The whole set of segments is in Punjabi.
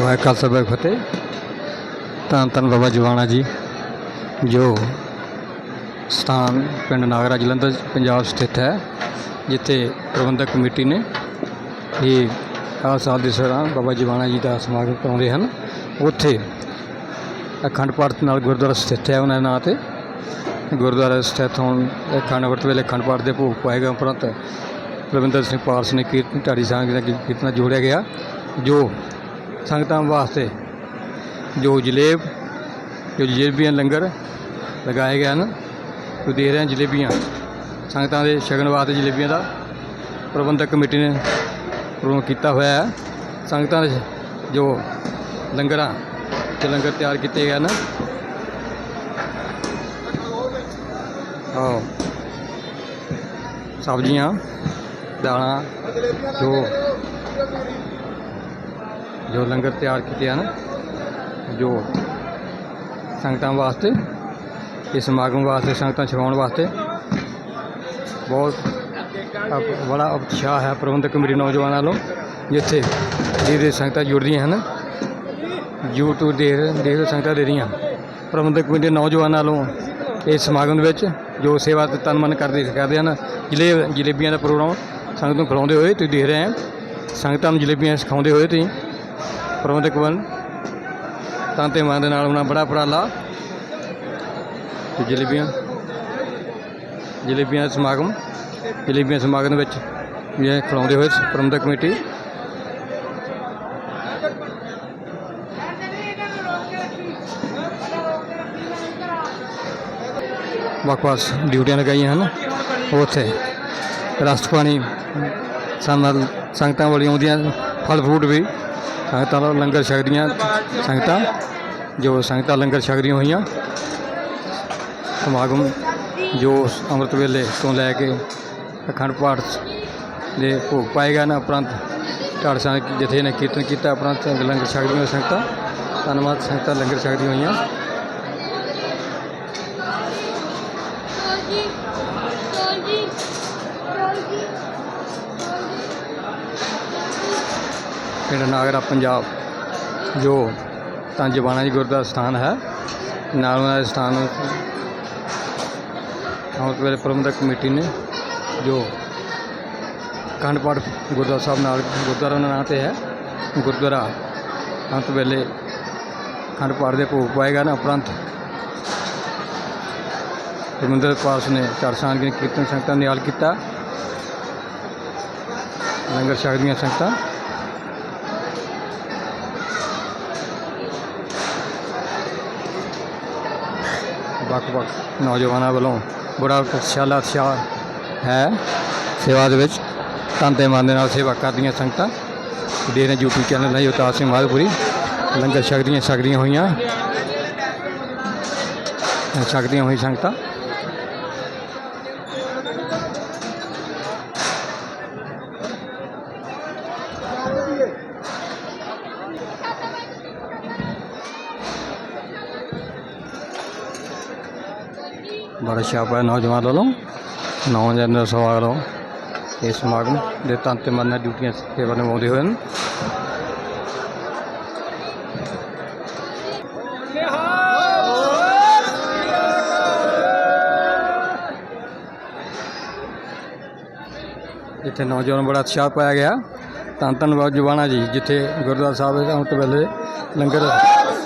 ਵਾਹਿ ਖਾਲਸਾ, ਵਾਹਿਗੁਰੂ ਫਤਿਹ। ਧੰਨ ਧੰਨ ਬਾਬਾ ਜਵਾਨਾ ਜੀ, ਜੋ ਸਥਾਨ ਪਿੰਡ ਨਾਗਰਾ ਜਲੰਧਰ, ਪੰਜਾਬ ਸਥਿਤ ਹੈ, ਜਿੱਥੇ ਪ੍ਰਬੰਧਕ ਕਮੇਟੀ ਨੇ ਇਹ ਹਰ ਸਾਲ ਦੇ ਦੌਰਾਨ ਬਾਬਾ ਜਵਾਨਾ ਜੀ ਦਾ ਸਮਾਗਮ ਕਰਾਉਂਦੇ ਹਨ। ਉੱਥੇ ਅਖੰਡ ਪਾਠ ਨਾਲ ਗੁਰਦੁਆਰਾ ਸਥਿਤ ਹੈ ਉਹਨਾਂ ਦੇ ਨਾਂ ਤੇ। ਗੁਰਦੁਆਰਾ ਸਥਿਤ ਹੋਣ ਅਖੰਡ ਵਰਤ ਵੇਲੇ ਅਖੰਡ ਪਾਠ ਦੇ ਭੋਗ ਪਾਏਗਾ ਉਪਰੰਤ ਰਵਿੰਦਰ ਸਿੰਘ ਪਾਰਸ ਨੇ ਕੀਰਤਨ ਢਾਡੀ ਸਾਹਿਬ ਦਾ ਕੀਰਤਨ ਜੋੜਿਆ ਗਿਆ, ਜੋ ਸੰਗਤਾਂ ਵਾਸਤੇ ਜੋ ਜਲੇਬ, ਜੋ ਜਲੇਬੀਆਂ ਲੰਗਰ ਲਗਾਏ ਗਏ ਹਨ ਜੋ ਦੇ ਰਹੇ ਹਨ ਜਲੇਬੀਆਂ। ਸੰਗਤਾਂ ਦੇ ਛਕਣ ਵਾਸਤੇ ਜਲੇਬੀਆਂ ਦਾ ਪ੍ਰਬੰਧਕ ਕਮੇਟੀ ਨੇ ਪ੍ਰਬੰਧ ਕੀਤਾ ਹੋਇਆ ਹੈ। ਸੰਗਤਾਂ ਦੇ ਜੋ ਲੰਗਰਾਂ ਤੇ ਲੰਗਰ ਤਿਆਰ ਕੀਤੇ ਗਏ ਹਨ। ਆਹ ਸਬਜ਼ੀਆਂ, ਦਾਲਾਂ, ਜੋ ਜੋ ਲੰਗਰ ਤਿਆਰ ਕੀਤੇ ਹਨ ਜੋ ਸੰਗਤਾਂ ਵਾਸਤੇ ਇਸ ਸਮਾਗਮ ਵਾਸਤੇ, ਸੰਗਤਾਂ ਛਕਾਉਣ ਵਾਸਤੇ, ਬਹੁਤ ਬੜਾ ਉਤਸ਼ਾਹ ਹੈ ਪ੍ਰਬੰਧਕ ਕਮੇਟੀ ਨੌਜਵਾਨਾਂ ਵੱਲੋਂ, ਜਿੱਥੇ ਜਿਹਦੇ ਸੰਗਤਾਂ ਜੁੜਦੀਆਂ ਹਨ, YouTube ਦੇ ਦੇਖ ਸੰਗਤਾਂ ਦੇ ਰਹੀਆਂ। ਪ੍ਰਬੰਧਕ ਕਮੇਟੀ ਦੇ ਨੌਜਵਾਨਾਂ ਵੱਲੋਂ ਇਸ ਸਮਾਗਮ ਦੇ ਵਿੱਚ ਜੋ ਸੇਵਾ ਤੇ ਤਨ ਮਨ ਕਰਦੇ ਕਰਦੇ ਹਨ, ਜਲੇ, ਜਲੇਬੀਆਂ ਦਾ ਪ੍ਰੋਗਰਾਮ ਸੰਗਤ ਨੂੰ ਖਿਲਾਉਂਦੇ ਹੋਏ ਤੁਸੀਂ ਦੇਖ ਰਹੇ ਹੋ ਸੰਗਤਾਂ ਨੂੰ ਜਲੇਬੀਆਂ ਸਿਖਾਉਂਦੇ ਹੋਏ ਤੁਸੀਂ ਪ੍ਰਬੰਧਕ ਬਣ ਤਾਂ ਤੇ ਮਨ ਦੇ ਨਾਲ ਉਹਨਾਂ ਬੜਾ ਉਪਰਾਲਾ ਤੇ ਜਲੇਬੀਆਂ। ਜਲੇਬੀਆਂ ਦਾ ਸਮਾਗਮ। ਜਲੇਬੀਆਂ ਸਮਾਗਮ ਵਿੱਚ ਇਹ ਖਿਲਾਉਂਦੇ ਹੋਏ ਪ੍ਰਬੰਧਕ ਕਮੇਟੀ। ਵੱਖ-ਵੱਖ ਡਿਊਟੀਆਂ ਲਗਾਈਆਂ ਹਨ। ਉੱਥੇ ਰਸਤ ਪਾਣੀ ਸੰਗਤਾਂ ਸੰਗਤਾਂ ਵਾਲੀਆਂ ਆਉਂਦੀਆਂ ਫਲ ਫਰੂਟ ਵੀ। ਸੰਗਤਾਂ ਦਾ ਲੰਗਰ ਛਕਦੀਆਂ ਸੰਗਤਾਂ, ਜੋ ਸੰਗਤਾਂ ਲੰਗਰ ਛਕਦੀਆਂ ਹੋਈਆਂ। ਸਮਾਗਮ ਜੋ ਅੰਮ੍ਰਿਤ ਵੇਲੇ ਤੋਂ ਲੈ ਕੇ ਅਖੰਡ ਪਾਠ ਦੇ ਭੋਗ ਪਾਏਗਾ ਨਾ, ਉਪਰੰਤ ਢਾੜ ਸਾਹਿਬ ਜਥੇ ਨੇ ਕੀਰਤਨ ਕੀਤਾ, ਉਪਰੰਤ ਲੰਗਰ ਛਕਦੀਆਂ ਹੋਈਆਂ ਸੰਗਤਾਂ। ਧੰਨਵਾਦ, ਸੰਗਤਾਂ ਲੰਗਰ ਛਕਦੀਆਂ ਹੋਈਆਂ। ਪਿੰਡ ਨਾਗਰਾ ਪੰਜਾਬ, ਜੋ ਤਾਂ ਤੰਜਬਾਣਾ ਜੀ ਗੁਰਦੁਆਰਾ ਸਥਾਨ ਹੈ। ਨਾਲ ਉਹਨਾਂ ਦੇ ਸਥਾਨ ਨੂੰ ਵੇਲੇ ਪ੍ਰਬੰਧਕ ਕਮੇਟੀ ਨੇ, ਜੋ ਅਖੰਡ ਪਾਠ ਗੁਰਦੁਆਰਾ ਸਾਹਿਬ ਨਾਲ ਗੁਰਦੁਆਰਾ ਨਾਂ ਤੇ ਹੈ। ਗੁਰਦੁਆਰਾ ਅੰਤ ਵੇਲੇ ਅਖੰਡ ਪਾਠ ਦੇ ਭੋਗ ਪਾਏਗਾ ਨਾ ਉਪਰੰਤ। ਹਰਿਮੰਦਰ ਪਾਸ ਨੇ ਚਰਸਾਨ ਦੇ ਕੀਰਤਨ ਸੰਗਤਾਂ ਨੇ ਨਿਹਾਲ ਕੀਤਾ। ਲੰਗਰ ਛਕਦੀਆਂ ਸੰਗਤਾਂ ਵੱਖ-ਵੱਖ ਨੌਜਵਾਨਾਂ ਵੱਲੋਂ ਬੜਾ ਉਤਸ਼ਾਹ ਉਤਸ਼ਾਹ ਹੈ ਸੇਵਾ ਦੇ ਵਿੱਚ। ਤਨ ਤੇ ਮਨ ਦੇ ਨਾਲ ਸੇਵਾ ਕਰਦੀਆਂ ਸੰਗਤਾਂ। ਦੇ ਨੇ YouTube ਚੈਨਲ ਹੈ ਉਤਾਰ ਸਿੰਘ ਮਾਧੋਪੁਰੀ। ਲੰਗਰ ਛਕਦੀਆਂ ਛਕਦੀਆਂ ਹੋਈਆਂ। ਛਕਦੀਆਂ ਹੋਈ ਸੰਗਤਾਂ। ਬੜਾ ਛਾਪਾ ਨੌਜਵਾਨ ਵੱਲੋਂ। ਨੌਜਵਾਨ ਦਾ ਸਵਾਗਤ ਵੱਲੋਂ ਇਸ ਸਮਾਗਮ ਦੇ ਤਨ ਤੇ ਮਨ ਨਾਲ ਡਿਊਟੀਆਂ ਸੇਵਾ ਨਿਭਾਉਂਦੇ ਹੋਏ ਹਨ। ਜਿੱਥੇ ਨੌਜਵਾਨ ਬੜਾ ਉਤਸ਼ਾਹ ਪਾਇਆ ਗਿਆ। ਧੰਨ ਧੰਨ ਬਾਬਾ ਜਵਾਨਾ ਜੀ, ਜਿੱਥੇ ਗੁਰਦੁਆਰਾ ਸਾਹਿਬ ਦੇ ਅੰਤ ਵੇਲੇ ਲੰਗਰ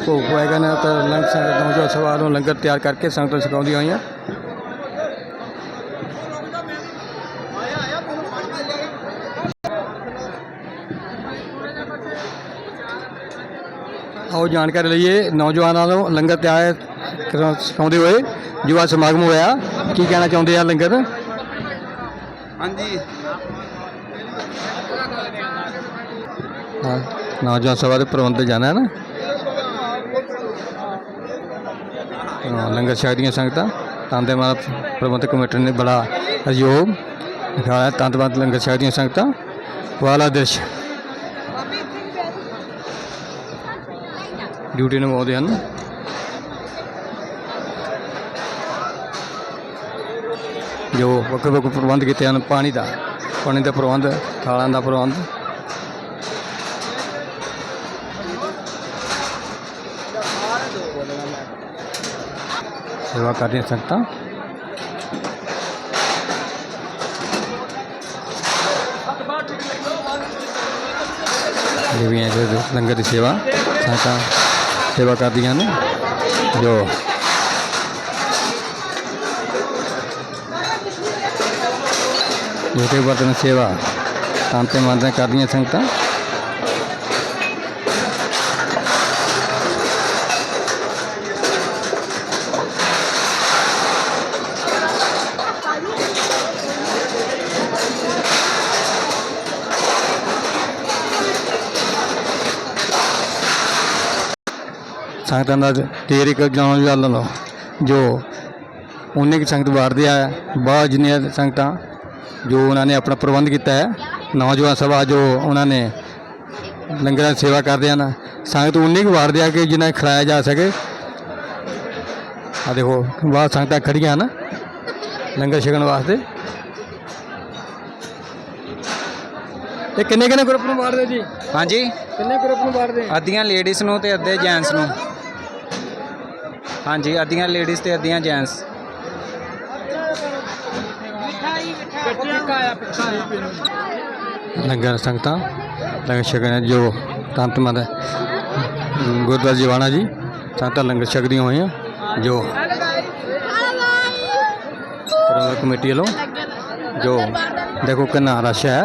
ਭੋਗ ਪਾਇਆ ਪਾਏਗਾ ਨਾ। ਤਾਂ ਲੰਗਰ ਸੰਗਤ ਨੌਜਵਾਨ ਸਵਾਰ ਨੂੰ ਲੰਗਰ ਤਿਆਰ ਕਰਕੇ ਸੰਗਤਾਂ ਛਕਾਉਂਦੀਆਂ ਹੋਈਆਂ। ਆਓ ਜਾਣਕਾਰੀ ਲਈਏ। ਨੌਜਵਾਨਾਂ ਨੂੰ ਲੰਗਰ ਤਿਆਰ ਸਿਖਾਉਂਦੇ ਹੋਏ ਜੋ ਅੱਜ ਸਮਾਗਮ ਹੋਇਆ। ਕੀ ਕਹਿਣਾ ਚਾਹੁੰਦੇ ਆ ਲੰਗਰ? ਹਾਂਜੀ। ਹਾਂ ਨੌਜਵਾਨ ਸਭਾ ਦੇ ਪ੍ਰਬੰਧ ਜਾਣਾ ਹੈ ਨਾ? ਹਾਂ, ਲੰਗਰ ਛਕ ਦੀਆਂ ਸੰਗਤਾਂ। ਤਨ ਦੇ ਮਾਨ ਪ੍ਰਬੰਧਕ ਕਮੇਟੀ ਨੇ ਬੜਾ ਸਹਿਯੋਗ ਦਿਖਾਇਆ। ਤੰਦਵੰਤ ਲੰਗਰ ਛਕ ਦੀਆਂ ਸੰਗਤਾਂ। ਵਾਲਾ ਦ੍ਰਿਸ਼। ඩියුටින මෝදයන් जो वक्र वक्र प्रबंध कीते ਹਨ ਪਾਣੀ ਦਾ ਪਾਣੀ ਦਾ ਪ੍ਰਬੰਧ ਥਾਲਾਂ ਦਾ ਪ੍ਰਬੰਧ ਸੇਵਾ ਕਰ ਨਹੀਂ ਸਕਦਾ ਦੇਵੀਆਂ ਦੇ ਲੰਗਰ ਦੀ ਸੇਵਾ ਸਾਡਾ ਸੇਵਾ ਕਰਦੀਆਂ ਨੇ। ਜੋ। ਛੋਟੇ ਬਰਤਨ ਸੇਵਾ। ਤਾਂ ਤੇ ਮੰਨਦੇ ਕਰਦੀਆਂ ਸੰਗਤਾਂ। ਸੰਗਤਾਂ ਦਾ ਤੇਰ ਇੱਕ ਜਾਣ ਦੀ ਗੱਲ ਲਓ ਜੋ ਉਹਨੇ ਕਿ ਸੰਗਤ ਵਾਰਦੇ ਆ ਬਾਹਰ ਜਿੰਨੀਆਂ ਸੰਗਤਾਂ ਜੋ ਉਹਨਾਂ ਨੇ ਆਪਣਾ ਪ੍ਰਬੰਧ ਕੀਤਾ ਹੈ ਨੌਜਵਾਨ ਸਭਾ ਜੋ ਉਹਨਾਂ ਨੇ ਲੰਗਰਾਂ ਦੀ ਸੇਵਾ ਕਰਦੇ ਹਨ ਸੰਗਤ ਉਨੀ ਕੁ ਵਾਰਦੇ ਆ ਕਿ ਜਿੰਨਾ ਖਿਲਾਇਆ ਜਾ ਸਕੇ। ਆ ਦੇਖੋ ਬਾਹਰ ਸੰਗਤਾਂ ਖੜੀਆਂ ਹਨ ਲੰਗਰ ਛਕਣ ਵਾਸਤੇ। ਇਹ ਕਿੰਨੇ ਕਿੰਨੇ ਗਰੁੱਪ ਨੂੰ ਵਾਰਦੇ ਜੀ? ਹਾਂਜੀ। ਕਿੰਨੇ ਗਰੁੱਪ ਨੂੰ ਵਾਰਦੇ? ਅੱਧੀਆਂ ਲੇਡੀਜ਼ ਨੂੰ ਤੇ ਅੱਧੇ ਜੈਂਟਸ ਨੂੰ। ਹਾਂਜੀ, ਅੱਧੀਆਂ ਲੇਡੀਜ਼ ਤੇ ਅੱਧੀਆਂ ਜੈਂਟਸ ਲੰਗਰ ਸੰਗਤਾਂ, ਲੰਗਰ ਛਕਣ ਜੋ ਤੰਤ ਮਦ ਗੁਰਦੁਆਰਾ ਜੀਵਾਣਾ ਜੀ ਸੰਗਤਾਂ ਲੰਗਰ ਛਕਦੀਆਂ ਹੋਈਆਂ, ਜੋ ਪ੍ਰਬੰਧਕ ਕਮੇਟੀ ਵੱਲੋਂ, ਜੋ ਦੇਖੋ ਕਿੰਨਾ ਰਸ਼ ਹੈ।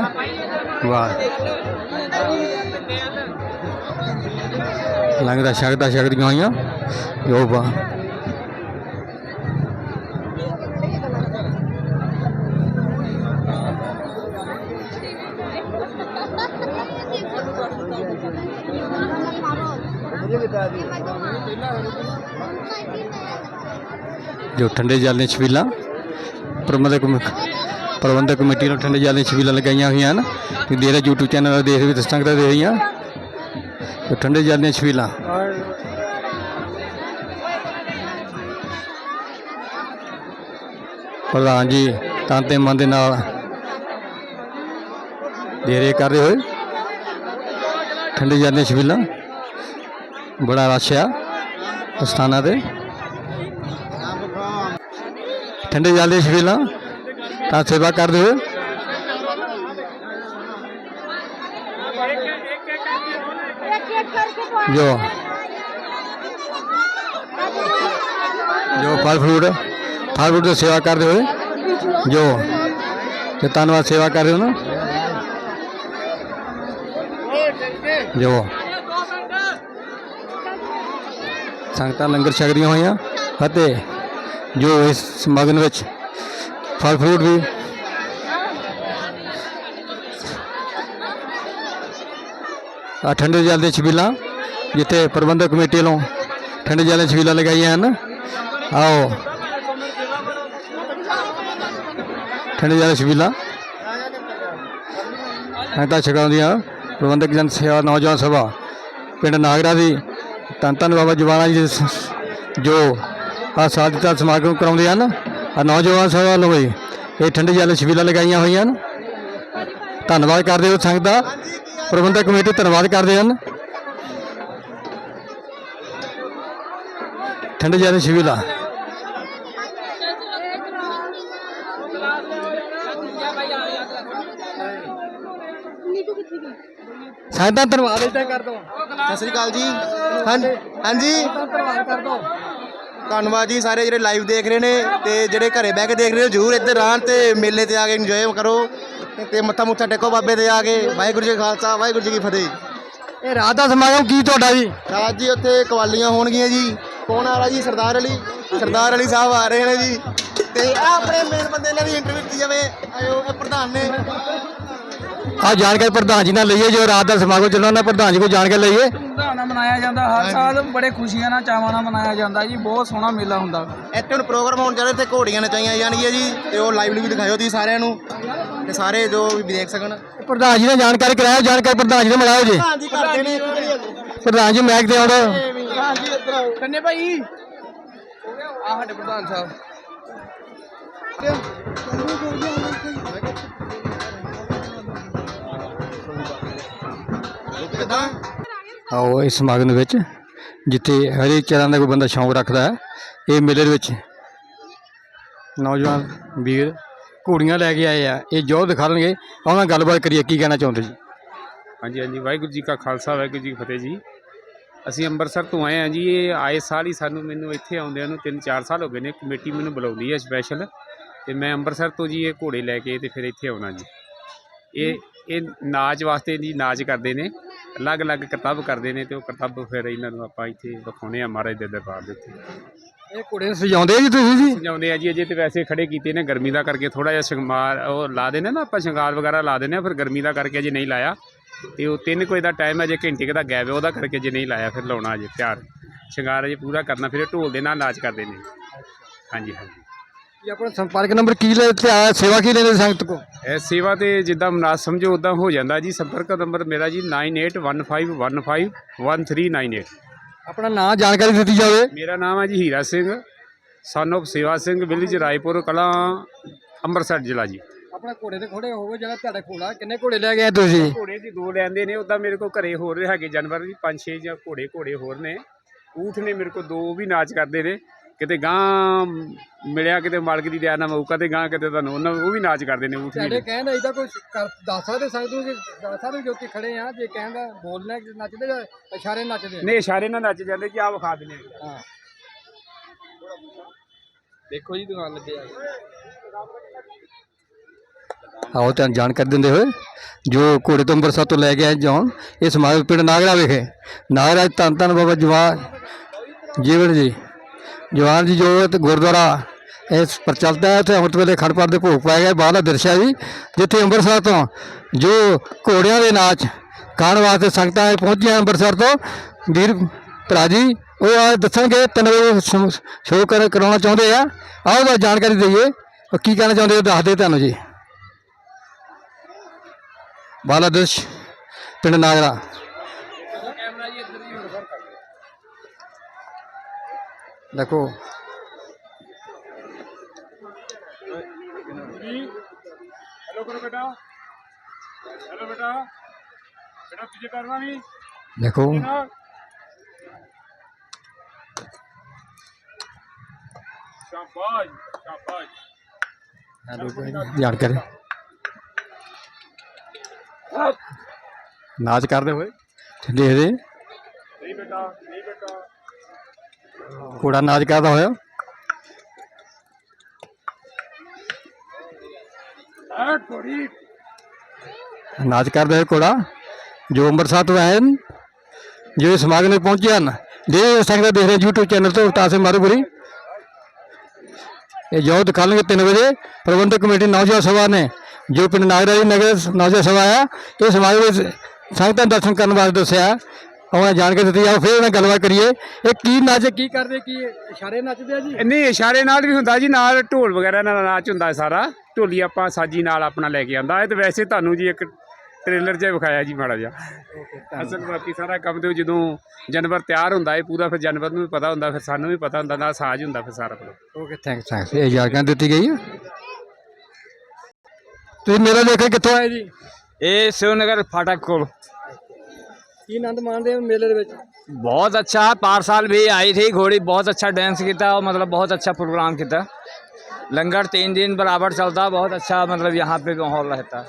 ਵਾਹ। ਲੰਗਰ ਛਕਦਾ ਛਕਦੀਆਂ ਹੋਈਆਂ, ਜੋ ਵਾਹ। ਜੋ ਠੰਡੇ ਜਲ ਦੀਆਂ ਛਬੀਲਾਂ, ਪ੍ਰਬੰਧਕ ਕਮੇ- ਪ੍ਰਬੰਧਕ ਕਮੇਟੀ ਨੂੰ ਠੰਡੇ ਜਲ ਦੀਆਂ ਛਬੀਲਾਂ ਲਗਾਈਆਂ ਹੋਈਆਂ ਹਨ। ਤੇ ਦੇਰੇ YouTube ਚੈਨਲ ਦਾ ਦੇਖ ਵੀ ਸੰਗਤਾਂ ਦੇ ਰਹੀਆਂ। ਜੋ ਠੰਡੇ ਜਲ ਦੀਆਂ ਛਬੀਲਾਂ। ਪ੍ਰਧਾਨ ਜੀ ਤਾਂ ਤੇ ਮਨ ਦੇ ਨਾਲ ਦੇਰੇ ਰਹੇ ਹੋਏ। ਠੰਡੇ ਜਲ ਦੀਆਂ ਛਬੀਲਾਂ, ਬੜਾ ਰਸ਼ ਆ, ਸਥਾਨਾਂ ਤੇ। ठंडे जल दी तव्हां सेवा कर दे जो। जो फल फ्रूट फल फ्रूट सेवा कर रहे जो। धनबाद सेवा कर रहे हो ना। जो। संगत लंगर छक हुई फतेह। ਜੋ ਇਸ ਸਮਾਗਮ ਵਿੱਚ ਫਲ ਫਰੂਟ ਵੀ ਆ ਠੰਡੇ ਜਲ ਦੇ ਛਬੀਲਾਂ, ਜਿੱਥੇ ਪ੍ਰਬੰਧਕ ਕਮੇਟੀ ਵੱਲੋਂ ਠੰਡੇ ਜਲ ਦੀਆਂ ਛਬੀਲਾਂ ਲਗਾਈਆਂ ਹਨ। ਆਓ। ਠੰਡੇ ਜਲ ਦੀਆਂ ਛਬੀਲਾਂ। ਸੰਗਤਾਂ ਛਕਾਉਂਦੀਆਂ ਪ੍ਰਬੰਧਕ ਜਨ ਸੇਵਾ, ਨੌਜਵਾਨ ਸਭਾ, ਪਿੰਡ ਨਾਗਰਾ ਦੀ ਧੰਨ ਧੰਨ ਬਾਬਾ ਜਵਾਨਾ ਜੀ ਜੋ ਆ ਸਾਦਤਾ ਸਮਾਗਮ ਕਰਾਉਂਦੇ ਹਨ। ਆ ਨੌਜਵਾਨ ਸਭਾ ਵੱਲੋਂ ਵੀ ਇਹ ਠੰਡੇ ਜਲ ਸ਼ਿਵੀਲਾ ਲਗਾਈਆਂ ਹੋਈਆਂ ਹਨ। ਧੰਨਵਾਦ ਕਰਦੇ ਹੋ ਸੰਗਤ ਦਾ। ਪ੍ਰਬੰਧਕ ਕਮੇਟੀ ਧੰਨਵਾਦ ਕਰਦੇ ਹਨ। ਠੰਡੇ ਜਲ ਸ਼ਬੀਲਾ। ਸਾਡਾ ਧੰਨਵਾਦ। ਇਦਾਂ ਕਰ ਦੋ ਸਤਿ ਸ੍ਰੀ ਅਕਾਲ ਜੀ। ਹਾਂਜੀ ਹਾਂਜੀ। ਧੰਨਵਾਦ ਕਰ ਦੋ ਧੰਨਵਾਦ ਜੀ ਸਾਰੇ ਜਿਹੜੇ ਲਾਈਵ ਦੇਖ ਰਹੇ ਨੇ ਤੇ ਜਿਹੜੇ ਘਰੇ ਬਹਿ ਕੇ ਦੇਖ ਰਹੇ ਹੋ ਜਰੂਰ ਇੱਧਰ ਆਉਣ ਤੇ ਮੇਲੇ ਤੇ ਆ ਕੇ ਇੰਜੋਏ ਕਰੋ ਤੇ ਮੱਥਾ ਮੁੱਥਾ ਟੇਕੋ ਬਾਬੇ ਦੇ ਆ ਕੇ। ਵਾਹਿਗੁਰੂ ਜੀ ਖਾਲਸਾ ਵਾਹਿਗੁਰੂ ਜੀ ਕੀ ਫਤਿਹ। ਇਹ ਰਾਤ ਦਾ ਸਮਾਗਮ ਕੀ ਤੁਹਾਡਾ ਜੀ? ਰਾਤ ਜੀ ਉੱਥੇ ਕਵਾਲੀਆਂ ਹੋਣਗੀਆਂ ਜੀ। ਕੌਣ ਆ ਰਿਹਾ ਜੀ? ਸਰਦਾਰ ਅਲੀ। ਸਰਦਾਰ ਅਲੀ ਸਾਹਿਬ ਆ ਰਹੇ ਨੇ ਜੀ। ਤੇ ਆਪਣੇ ਮੇਨ ਬੰਦੇ ਇਹਨਾਂ ਦੀ ਇੰਟਰਵਿਊ ਦਿੱਤੀ ਜਾਵੇ। ਆਇਓ ਇਹ ਪ੍ਰਧਾਨ ਨੇ। ਆ ਜਾਣਕਾਰੀ ਪ੍ਰਧਾਨ ਜੀ ਨਾਲ ਲਈਏ ਜੋ ਰਾਤ ਦਾ ਸਮਾਗਮ ਚੱਲਣਾ ਉਹਨਾਂ ਪ੍ਰਧਾਨ ਜੀ ਕੋਲ ਜਾਣਕਾਰੀ ਲਈਏ। ਧੂਮਧਾਮ ਨਾਲ ਮਨਾਇਆ ਜਾਂਦਾ ਹਰ ਸਾਲ ਬੜੇ ਖੁਸ਼ੀਆਂ ਨਾਲ ਚਾਵਾਂ ਨਾਲ ਮਨਾਇਆ ਜਾਂਦਾ ਜੀ ਬਹੁਤ ਸੋਹਣਾ ਮੇਲਾ ਹੁੰਦਾ। ਇੱਥੇ ਹੁਣ ਪ੍ਰੋਗਰਾਮ ਹੋਣ ਜਾ ਰਿਹਾ ਇੱਥੇ ਘੋੜੀਆਂ ਨਚਾਈਆਂ ਜਾਣਗੀਆਂ ਜੀ ਤੇ ਉਹ ਲਾਈਵ ਵੀ ਦਿਖਾਇਓ ਤੁਸੀਂ ਸਾਰਿਆਂ ਨੂੰ ਤੇ ਸਾਰੇ ਜੋ ਵੀ ਦੇਖ ਸਕਣ। ਪ੍ਰਧਾਨ ਜੀ ਨੇ ਜਾਣਕਾਰੀ ਕਰਾਇਆ ਜਾਣਕਾਰੀ ਪ੍ਰਧਾਨ ਜੀ ਨੇ ਮਿਲਾਓ ਜੀ। ਹਾਂਜੀ ਕਰਦੇ ਨੇ ਪ੍ਰਧਾਨ ਜੀ ਮੈਕ ਦੇ ਆਉਣ। ਹਾਂਜੀ ਇੱਧਰ ਆਓ। ਕੰਨੇ ਭਾਈ। ਆ ਸਾਡੇ ਪ੍ਰਧਾਨ ਸਾਹਿਬ। ਕਿਦਾਂ ਆਓ ਇਸ ਸਮਾਗਮ ਦੇ ਵਿੱਚ, ਜਿੱਥੇ ਹਰੇਕ ਤਰ੍ਹਾਂ ਦਾ ਕੋਈ ਬੰਦਾ ਸ਼ੌਂਕ ਰੱਖਦਾ ਹੈ, ਇਹ ਮੇਲੇ ਦੇ ਵਿੱਚ ਨੌਜਵਾਨ ਵੀਰ ਘੋੜੀਆਂ ਲੈ ਕੇ ਆਏ ਆ, ਇਹ ਜੋ ਦਿਖਾਣਗੇ ਉਹਨਾਂ ਨਾਲ ਗੱਲਬਾਤ ਕਰੀਏ, ਕੀ ਕਹਿਣਾ ਚਾਹੁੰਦੇ ਜੀ? ਹਾਂਜੀ ਹਾਂਜੀ, ਵਾਹਿਗੁਰੂ ਜੀ ਕਾ ਖਾਲਸਾ, ਵਾਹਿਗੁਰੂ ਜੀ ਕੀ ਫਤਿਹ ਜੀ। ਅਸੀਂ ਅੰਮ੍ਰਿਤਸਰ ਤੋਂ ਆਏ ਹਾਂ ਜੀ, ਇਹ ਆਏ ਸਾਲ ਹੀ ਸਾਨੂੰ ਮੈਨੂੰ ਇੱਥੇ ਆਉਂਦਿਆਂ ਨੂੰ 3-4 ਸਾਲ ਹੋ ਗਏ ਨੇ, ਕਮੇਟੀ ਮੈਨੂੰ ਬੁਲਾਉਂਦੀ ਹੈ ਸਪੈਸ਼ਲ ਤੇ ਮੈਂ ਅੰਮ੍ਰਿਤਸਰ ਤੋਂ ਜੀ ਇਹ ਘੋੜੇ ਲੈ ਕੇ ਤੇ ਫਿਰ ਇੱਥੇ ਆਉਣਾ ਜੀ। ਇਹ ਇਹ ਨਾਚ ਵਾਸਤੇ ਜੀ ਨਾਚ ਕਰਦੇ ਨੇ ਅਲੱਗ-ਅਲੱਗ ਕਰਤੱਵ ਕਰਦੇ ਨੇ ਤੇ ਉਹ ਕਰਤੱਵ ਫਿਰ ਇਹਨਾਂ ਨੂੰ ਆਪਾਂ ਇੱਥੇ ਵਿਖਾਉਣੇ ਆ ਮਹਾਰਾਜ ਦੇ ਦਰਬਾਰ ਦੇ ਉੱਤੇ। ਇਹ ਘੋੜੇ ਨੂੰ ਸਜਾਉਂਦੇ ਜੀ ਤੁਸੀਂ ਜੀ? ਸਜਾਉਂਦੇ ਆ ਜੀ ਅਜੇ ਤੇ ਵੈਸੇ ਖੜੇ ਕੀਤੇ ਨੇ ਗਰਮੀ ਦਾ ਕਰਕੇ ਥੋੜਾ ਜਿਹਾ ਸ਼ਿੰਗਾਰ ਉਹ ਲਾ ਦਿੰਦੇ ਨਾ ਆਪਾਂ ਸ਼ਿੰਗਾਰ ਵਗੈਰਾ ਲਾ ਦਿੰਦੇ ਆ ਫਿਰ ਗਰਮੀ ਦਾ ਕਰਕੇ ਅਜੇ ਨਹੀਂ ਲਾਇਆ। ਤੇ ਉਹ 3 ਵਜੇ ਦਾ ਟਾਈਮ ਹੈ ਜੇ ਘੰਟੇ ਕੁ ਦਾ ਗੈਪ ਹੈ ਉਹਦਾ ਕਰਕੇ ਅਜੇ ਨਹੀਂ ਲਾਇਆ ਫਿਰ ਲਾਉਣਾ ਅਜੇ ਤਿਆਰ। ਸ਼ਿੰਗਾਰ ਅਜੇ ਪੂਰਾ ਕਰਨਾ ਫਿਰ ਇਹ ਢੋਲ ਦੇ ਨਾਲ ਨਾਚ ਕਰਦੇ ਨੇ। ਹਾਂਜੀ ਹਾਂਜੀ। ਇਹ ਆਪਣਾ ਸੰਪਰਕ ਨੰਬਰ ਕੀ ਲੈ ਤੇ ਆਇਆ ਸੇਵਾ ਕੀ ਲੈਂਦੇ ਸੰਗਤ ਕੋ ਇਹ ਸੇਵਾ ਤੇ ਜਿੱਦਾਂ ਮਨਾਸ ਸਮਝੋ ਉਦਾਂ ਹੋ ਜਾਂਦਾ ਜੀ ਸੰਪਰਕ ਨੰਬਰ ਮੇਰਾ ਜੀ 9815151398 ਆਪਣਾ ਨਾਂ ਜਾਣਕਾਰੀ ਦਿੱਤੀ ਜਾਵੇ। ਮੇਰਾ ਨਾਮ ਹੈ ਜੀ ਹੀਰਾ Singh son of Sewa Singh village Raipur Kalan Amritsar ਜ਼ਿਲ੍ਹਾ ਜੀ। ਆਪਣਾ ਘੋੜੇ ਤੇ ਖੜੇ ਹੋਵੋ ਜਿਹੜਾ ਤੁਹਾਡਾ ਘੋੜਾ ਕਿੰਨੇ ਘੋੜੇ ਲੈ ਗਏ ਤੁਸੀਂ? ਘੋੜੇ ਦੀ ਦੋ ਲੈਂਦੇ ਨੇ ਉਦਾਂ ਮੇਰੇ ਕੋਲ ਘਰੇ ਹੋਰ ਹੈਗੇ ਜਾਨਵਰ ਵੀ ਪੰਜ ਛੇ ਜਾਂ ਘੋੜੇ ਘੋੜੇ ਹੋਰ ਨੇ। ਊਠ ਨੇ ਮੇਰੇ ਕੋਲ ਦੋ ਵੀ ਨਾਚ ਕਰਦੇ ਨੇ। ਕਿਤੇ ਗਾਂ ਮਿਲਿਆ ਕਿਤੇ ਮਾਲਕ ਦੀ ਦਇਆ ਨਾਲ ਮੌਕਾ ਤੇ ਗਾਂ ਕਿਤੇ ਤੁਹਾਨੂੰ ਉਹਨਾਂ ਉਹ ਵੀ ਨਾਚ ਕਰਦੇ ਨੇ ਤੁਹਾਡੇ ਵੀ ਕਹਿਣ ਦਾ ਇਹਦਾ ਕੋਈ ਕਰ ਦੱਸ ਸਕਦੇ ਨੂੰ ਕਿ ਦੱਸ ਸਕਦੇ ਜੋ ਕਿ ਖੜੇ ਆ ਜੇ ਕਹਿਣ ਦਾ ਬੋਲਣਾ ਕਿ ਨੱਚਦੇ ਜਾਂ ਇਸ਼ਾਰੇ ਨੱਚਦੇ ਨੇ ਇਸ਼ਾਰੇ ਨਾਲ ਨੱਚ ਜਾਂਦੇ ਕਿ ਆ ਵਿਖਾ ਦਿੰਦੇ ਆ। ਹਾਂ। ਦੇਖੋ ਜੀ ਦੁਕਾਨ ਲੱਗੇ ਆ। ਆਓ ਤੁਹਾਨੂੰ ਜਾਣਕਾਰੀ ਦਿੰਦੇ ਹੋਏ ਜੋ ਘੋੜੇ ਤੋਂ ਅੰਮ੍ਰਿਤਸਰ ਤੋਂ ਲੈ ਕੇ ਆਏ ਜੌਨ ਇਹ ਸਮਾਜ ਪਿੰਡ ਨਾਗਰਾ ਵਿਖੇ। ਨਾਗਰਾ ਧੰਨ ਧੰਨ ਬਾਬਾ ਜਵਾਨ ਜੀਵਨ ਜੀ। ਜਵਾਨ ਜੀ ਜੋ ਤੇ ਗੁਰਦੁਆਰਾ ਇਸ ਪਰ ਚੱਲਦਾ ਹੈ ਤੇ ਅੰਮ੍ਰਿਤ ਵੇਲੇ ਖੜਪੜ ਦੇ ਭੋਗ ਪਾਏ ਗਏ ਬਾਹਲਾ ਦਰਸ਼ਾ ਜੀ ਜਿੱਥੇ ਅੰਮ੍ਰਿਤਸਰ ਤੋਂ ਜੋ ਘੋੜਿਆਂ ਦੇ ਨਾਚ ਖਾਣ ਵਾਸਤੇ ਸੰਗਤਾਂ ਪਹੁੰਚੀਆਂ ਅੰਮ੍ਰਿਤਸਰ ਤੋਂ, ਵੀਰ ਭਰਾ ਜੀ, ਉਹ ਆ ਦੱਸਣਗੇ ਤਿੰਨ ਵਜੇ ਸ਼ੋਅ ਕਰ, ਕਰਾਉਣਾ ਚਾਹੁੰਦੇ ਆ। ਆਓ ਦਾ ਜਾਣਕਾਰੀ ਦਈਏ, ਉਹ ਕੀ ਕਹਿਣਾ ਚਾਹੁੰਦੇ ਉਹ ਦੱਸਦੇ ਤੁਹਾਨੂੰ ਜੀ। ਬਾਲਾਦਸ਼ ਪਿੰਡ ਨਾਗਰਾ। ਦੇਖੋ ਹੈਲੋ ਕਰੋ ਬੇਟਾ ਹੈਲੋ ਬੇਟਾ ਬੇਟਾ ਪਿੱਛੇ ਕਰਨਾ ਨਹੀਂ ਦੇਖੋ ਸ਼ਾਬਾਸ਼ ਸ਼ਾਬਾਸ਼ ਜਾਣਕਾਰੀ ਨਾਚ ਕਰਦੇ ਹੋਏ ਦੇਖਦੇ ਨਹੀਂ ਬੇਟਾ ਨਹੀਂ ਬੇਟਾ ਘੋੜਾ ਨਾਚ ਕਰਦਾ ਹੋਇਆ। ਆ ਕੁੜੀ ਨਾਚ ਕਰਦੇ ਹੋਏ ਘੋੜਾ, ਜੋ ਅੰਮ੍ਰਿਤਸਰ ਤੋਂ ਆਏ ਹਨ, ਜੋ ਇਸ ਸਮਾਗਮ ਵਿੱਚ ਪਹੁੰਚੇ ਹਨ। ਦੇ ਸੰਗਤ ਦੇਖ ਰਹੇ YouTube ਚੈਨਲ ਤੋਂ ਉਤਾਸੇ ਮਾਰੂਪੁਰੀ ਇਹ ਜੋ ਦਿਖਾਣਗੇ 3 ਵਜੇ, ਪ੍ਰਬੰਧਕ ਕਮੇਟੀ ਨੌਜਵਾਨ ਸਭਾ ਨੇ, ਜੋ ਪਿੰਡ ਨਾਗਰਾ ਜੀ ਨਗਰ ਨੌਜਵਾਨ ਸਭਾ ਆ ਇਹ ਸਮਾਗਮ ਵਿੱਚ ਸੰਗਤਾਂ ਨੂੰ ਦਰਸ਼ਨ ਕਰਨ ਵਾਸਤੇ ਦੱਸਿਆ ਉਹਨਾਂ ਜਾਣਕਾਰੀ ਦਿੱਤੀ ਆ ਫਿਰ ਉਹਨਾਂ ਗੱਲਬਾਤ ਕਰੀਏ। ਇਹ ਕੀ ਨਾਚ ਕੀ ਕਰਦੇ ਕੀ ਇਸ਼ਾਰੇ ਨੱਚਦੇ ਆ ਜੀ? ਨਹੀਂ ਇਸ਼ਾਰੇ ਨਾਲ ਵੀ ਹੁੰਦਾ ਜੀ ਨਾਲ ਢੋਲ ਵਗੈਰਾ ਨਾਲ ਨਾਚ ਹੁੰਦਾ ਸਾਰਾ। ਢੋਲੀ ਆਪਾਂ ਸਾਜੀ ਨਾਲ ਆਪਣਾ ਲੈ ਕੇ ਆਂਦਾ। ਇਹ ਤੇ ਵੈਸੇ ਤੁਹਾਨੂੰ ਜੀ ਇੱਕ ਟ੍ਰੇਲਰ ਜਿਹਾ ਵਿਖਾਇਆ ਜੀ ਮਾੜਾ ਜਿਹਾ। ਅਸਲ ਬਾਕੀ ਸਾਰਾ ਕੰਮ ਤੇ ਜਦੋਂ ਜਾਨਵਰ ਤਿਆਰ ਹੁੰਦਾ ਹੈ ਪੂਰਾ ਫਿਰ ਜਾਨਵਰ ਨੂੰ ਵੀ ਪਤਾ ਹੁੰਦਾ ਫਿਰ ਸਾਨੂੰ ਵੀ ਪਤਾ ਹੁੰਦਾ ਨਾਲ ਸਾਜ ਹੁੰਦਾ ਫਿਰ ਸਾਰਾ ਓਕੇ ਥੈਂਕਸ ਥੈਂਕਸ ਇਹ ਜਾਣਕਾਰੀ ਦਿੱਤੀ ਗਈ ਹੈ ਤੁਸੀਂ ਮੇਰਾ ਦੇਖੇ ਕਿੱਥੋਂ ਆਏ ਜੀ? ਇਹ ਸ਼ਿਵਨਗਰ ਫਾਟਕ ਕੋਲ। ਕੀ ਆਨੰਦ ਮਾਣਦੇ ਹੋ ਮੇਲੇ ਦੇ ਵਿੱਚ बहुत अच्छा पार साल भी आई थी घोड़ी बहुत अच्छा डांस किया और मतलब बहुत अच्छा प्रोग्राम किया लंगर तीन दिन बराबर चलता बहुत अच्छा मतलब यहाँ पे माहौल रहता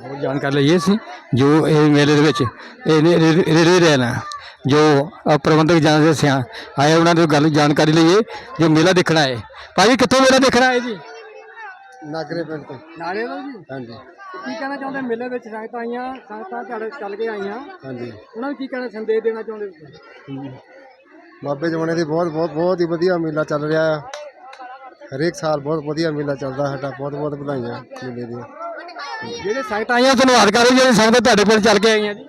ਹੋਰ ਜਾਣਕਾਰੀ ਲਈਏ ਸੀ ਜੋ ਇਹ ਮੇਲੇ ਦੇ ਵਿੱਚ ਇਹ ਰੇ ਰਹੇ ਨੇ ਜੋ ਅ, ਪ੍ਰਬੰਧਕ ਜਾਣਦੇ ਸਿਆ ਆਏ ਉਹਨਾਂ ਤੋਂ ਗੱਲ ਜਾਣਕਾਰੀ ਲਈਏ ਜੋ ਮੇਲਾ ਦੇਖਣਾ ਹੈ ਭਾਜੀ ਕਿੱਥੋਂ ਮੇਲਾ ਦੇਖਣਾ ਹੈ ਜੀ ਨਾਗਰੇ ਪਿੰਡ ਤੋਂ ਨਾਲੇ ਤੋਂ ਜੀ ਹਾਂਜੀ ਕੀ ਕਹਿਣਾ ਚਾਹੁੰਦੇ ਮੇਲੇ ਵਿੱਚ? ਸੰਗਤਾਂ ਆਈਆਂ ਸੰਗਤਾਂ ਤੁਹਾਡੇ ਚੱਲ ਕੇ ਆਈਆਂ। ਹਾਂਜੀ। ਉਹਨਾਂ ਨੂੰ ਕੀ ਕਹਿਣਾ ਸੰਦੇਸ਼ ਦੇਣਾ ਚਾਹੁੰਦੇ ਤੁਸੀਂ? ਬਾਬੇ ਜਵਾਨੇ ਦੀ ਬਹੁਤ ਬਹੁਤ ਬਹੁਤ ਹੀ ਵਧੀਆ ਮੇਲਾ ਚੱਲ ਰਿਹਾ ਆ। ਹਰੇਕ ਸਾਲ ਬਹੁਤ ਵਧੀਆ ਮੇਲਾ ਚੱਲਦਾ ਸਾਡਾ ਬਹੁਤ ਬਹੁਤ ਵਧਾਈਆਂ ਮੇਲੇ ਦੀਆਂ। ਜਿਹੜੇ ਸੰਗਤਾਂ ਆਈਆਂ ਧੰਨਵਾਦ ਕਰੋ ਜਿਹੜੇ ਸੰਗਤਾਂ ਤੁਹਾਡੇ ਕੋਲ ਚੱਲ ਕੇ ਆਈਆਂ ਜੀ।